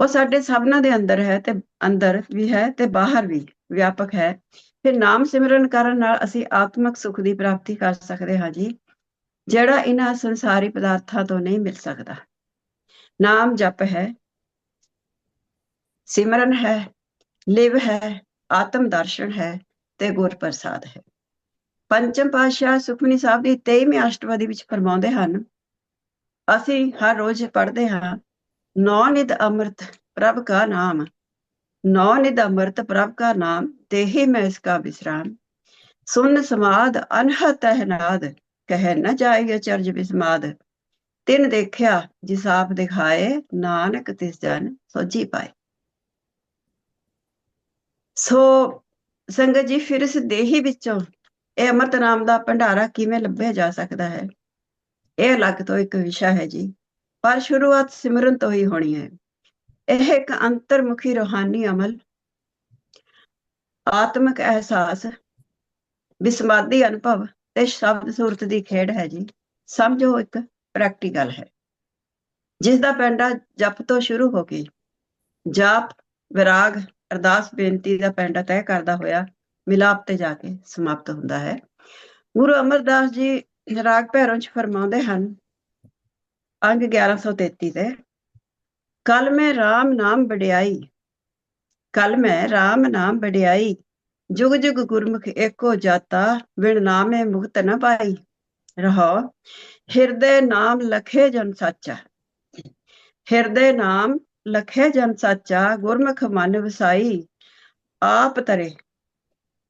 ਉਹ ਸਾਡੇ ਸਭਨਾਂ ਦੇ ਅੰਦਰ ਹੈ ਤੇ ਅੰਦਰ ਵੀ ਹੈ ਤੇ ਬਾਹਰ ਵੀ ਵਿਆਪਕ ਹੈ। ਫਿਰ ਨਾਮ ਸਿਮਰਨ ਕਰਨ ਨਾਲ ਅਸੀਂ ਆਤਮਿਕ ਸੁਖ ਦੀ ਪ੍ਰਾਪਤੀ ਕਰ ਸਕਦੇ ਹਾਂ ਜੀ, ਜਿਹੜਾ ਇਹਨਾਂ ਸੰਸਾਰੀ ਪਦਾਰਥਾਂ ਤੋਂ ਨਹੀਂ ਮਿਲ ਸਕਦਾ। ਨਾਮ ਜਪ ਹੈ, ਸਿਮਰਨ ਹੈ, ਲਿਵ ਹੈ, ਆਤਮ ਦਰਸ਼ਨ ਹੈ ਤੇ ਗੁਰ ਪ੍ਰਸਾਦ ਹੈ। ਪੰਚਮ ਪਾਤਸ਼ਾਹ ਸੁਖਮਨੀ ਸਾਹਿਬ ਦੀ 23ਵੀਂ ਅਸ਼ਟਪਦੀ ਵਿੱਚ ਫਰਮਾਉਂਦੇ ਹਨ, ਅਸੀਂ ਹਰ ਰੋਜ਼ ਪੜ੍ਹਦੇ ਹਾਂ ਨੌ ਨਿਦ ਅੰਮ੍ਰਿਤ ਪ੍ਰਭ ਕਾ ਨਾਮ। ਨੌ ਨਿਦ ਅੰਮ੍ਰਿਤ ਪ੍ਰਭ ਕਾ ਨਾਮ ਦੇਹੀ ਮੈਂ ਇਸਕਾ ਵਿਸਰਾਮ ਸੁਨ ਸਮਾਦ ਅਨਹਤ ਅਹਨਾਦ ਕਹਿ ਨ ਜਾਏ ਚਰਜ ਬਿਸਮਾਦ। ਤਿਨ ਦੇਖਿਆ, ਜਿਸ ਆਪ ਦਿਖਾਏ, ਨਾਨਕ ਤਿਸ ਜਨ ਸੋਜੀ ਪਾਏ। ਸੋ ਸੰਗਤ ਜੀ, ਫਿਰ ਇਸ ਦੇਹੀ ਵਿੱਚੋਂ ਇਹ ਅੰਮ੍ਰਿਤ ਨਾਮ ਦਾ ਭੰਡਾਰਾ ਕਿਵੇਂ ਲੱਭਿਆ ਜਾ ਸਕਦਾ ਹੈ? ਇਹ ਅਲੱਗ ਤੋਂ ਇੱਕ ਵਿਸ਼ਾ ਹੈ ਜੀ। ਪਰ ਸ਼ੁਰੂਆਤ ਸਿਮਰਨ ਤੋਂ ਹੀ ਹੋਣੀ ਹੈ। ਇਹ ਇੱਕ ਅੰਤਰਮੁਖੀ ਰੋਹਾਨੀ ਅਮਲ, ਆਤਮਿਕ ਅਹਿਸਾਸ, ਬਿਸਮਾਦੀ ਅਨੁਭਵ ਤੇ ਸ਼ਬਦ ਸੂਰਤ ਦੀ ਖੇਡ ਹੈ ਜੀ। ਸਮਝੋ ਇੱਕ ਪ੍ਰੈਕਟੀਕਲ ਹੈ। ਜਿਸ ਦਾ ਪੈਂਡਾ ਜਪ ਤੋਂ ਸ਼ੁਰੂ ਹੋ ਕੇ ਜਾਪ, ਵਿਰਾਗ, ਅਰਦਾਸ, ਬੇਨਤੀ ਦਾ ਪੈਂਡਾ ਤੈਅ ਕਰਦਾ ਹੋਇਆ ਮਿਲਾਪ ਤੇ ਜਾ ਕੇ ਸਮਾਪਤ ਹੁੰਦਾ ਹੈ। ਗੁਰੂ ਅਮਰਦਾਸ ਜੀ ਰਾਗ ਭੈਰੋਂ ਚ ਫਰਮਾਉਂਦੇ ਹਨ ਅੰਗ 1133 ਤੇ ਕਲ ਮੈਂ RAM ਨਾਮ ਵਡਿਆਈ। ਕਲ ਮੈਂ RAM ਨਾਮ ਵਡਿਆਈ। ਜੁਗ ਜੁਗ ਗੁਰਮੁਖ ਏਕੋ ਜਾਤਾ ਵਿਣ ਨਾਮੇ ਮੁਕਤ ਨ ਪਾਈ। ਰਹੋ, ਹਿਰਦੇ ਨਾਮ ਲਖੇ ਜਨ ਸਾਚਾ। ਹਿਰਦੇ ਨਾਮ ਲਖੇ ਜਨ ਸਾਚਾ, ਗੁਰਮੁਖ ਮਨ ਵਸਾਈ, ਆਪ ਤਰੇ।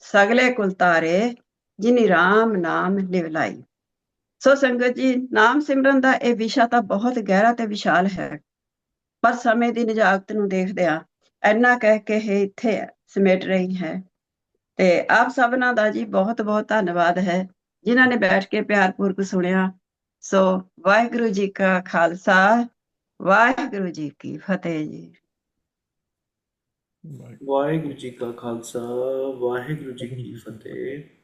ਸਗਲੇ ਕੁਲ ਤਾਰੇ, ਜਿਨੀ RAM ਨਾਮ ਲਿਵਲਾਈ ਸੋ ਸੰਗਤ ਜੀ, ਨਾਮ ਸਿਮਰਨ ਦਾ ਇਹ ਵਿਸ਼ਾ ਤਾਂ ਬਹੁਤ ਗਹਿਰਾ ਤੇ ਵਿਸ਼ਾਲ ਹੈ। ਪਰ ਸਮੇਂ ਦੀ ਨਿਜਾਕਤ ਨੂੰ ਦੇਖਦਿਆਂ ਇੰਨਾ ਕਹਿ ਕੇ ਇਹ ਇੱਥੇ ਸਮੇਟ ਰਹੀ ਹੈ। ਤੇ ਆਪ ਸਭਨਾਂ ਦਾ ਜੀ ਬਹੁਤ ਬਹੁਤ ਧੰਨਵਾਦ ਹੈ, ਜਿਨ੍ਹਾਂ ਨੇ ਬੈਠ ਕੇ ਪਿਆਰਪੂਰਵਕ ਸੁਣਿਆ। ਸੋ ਵਾਹਿਗੁਰੂ ਜੀ ਕਾ ਖਾਲਸਾ, ਵਾਹਿਗੁਰੂ ਜੀ ਕੀ ਫਤਿਹ ਜੀ। ਵਾਹਿਗੁਰੂ ਜੀ ਕਾ ਖਾਲਸਾ, ਵਾਹਿਗੁਰੂ ਜੀ ਕੀ ਫਤਿਹ।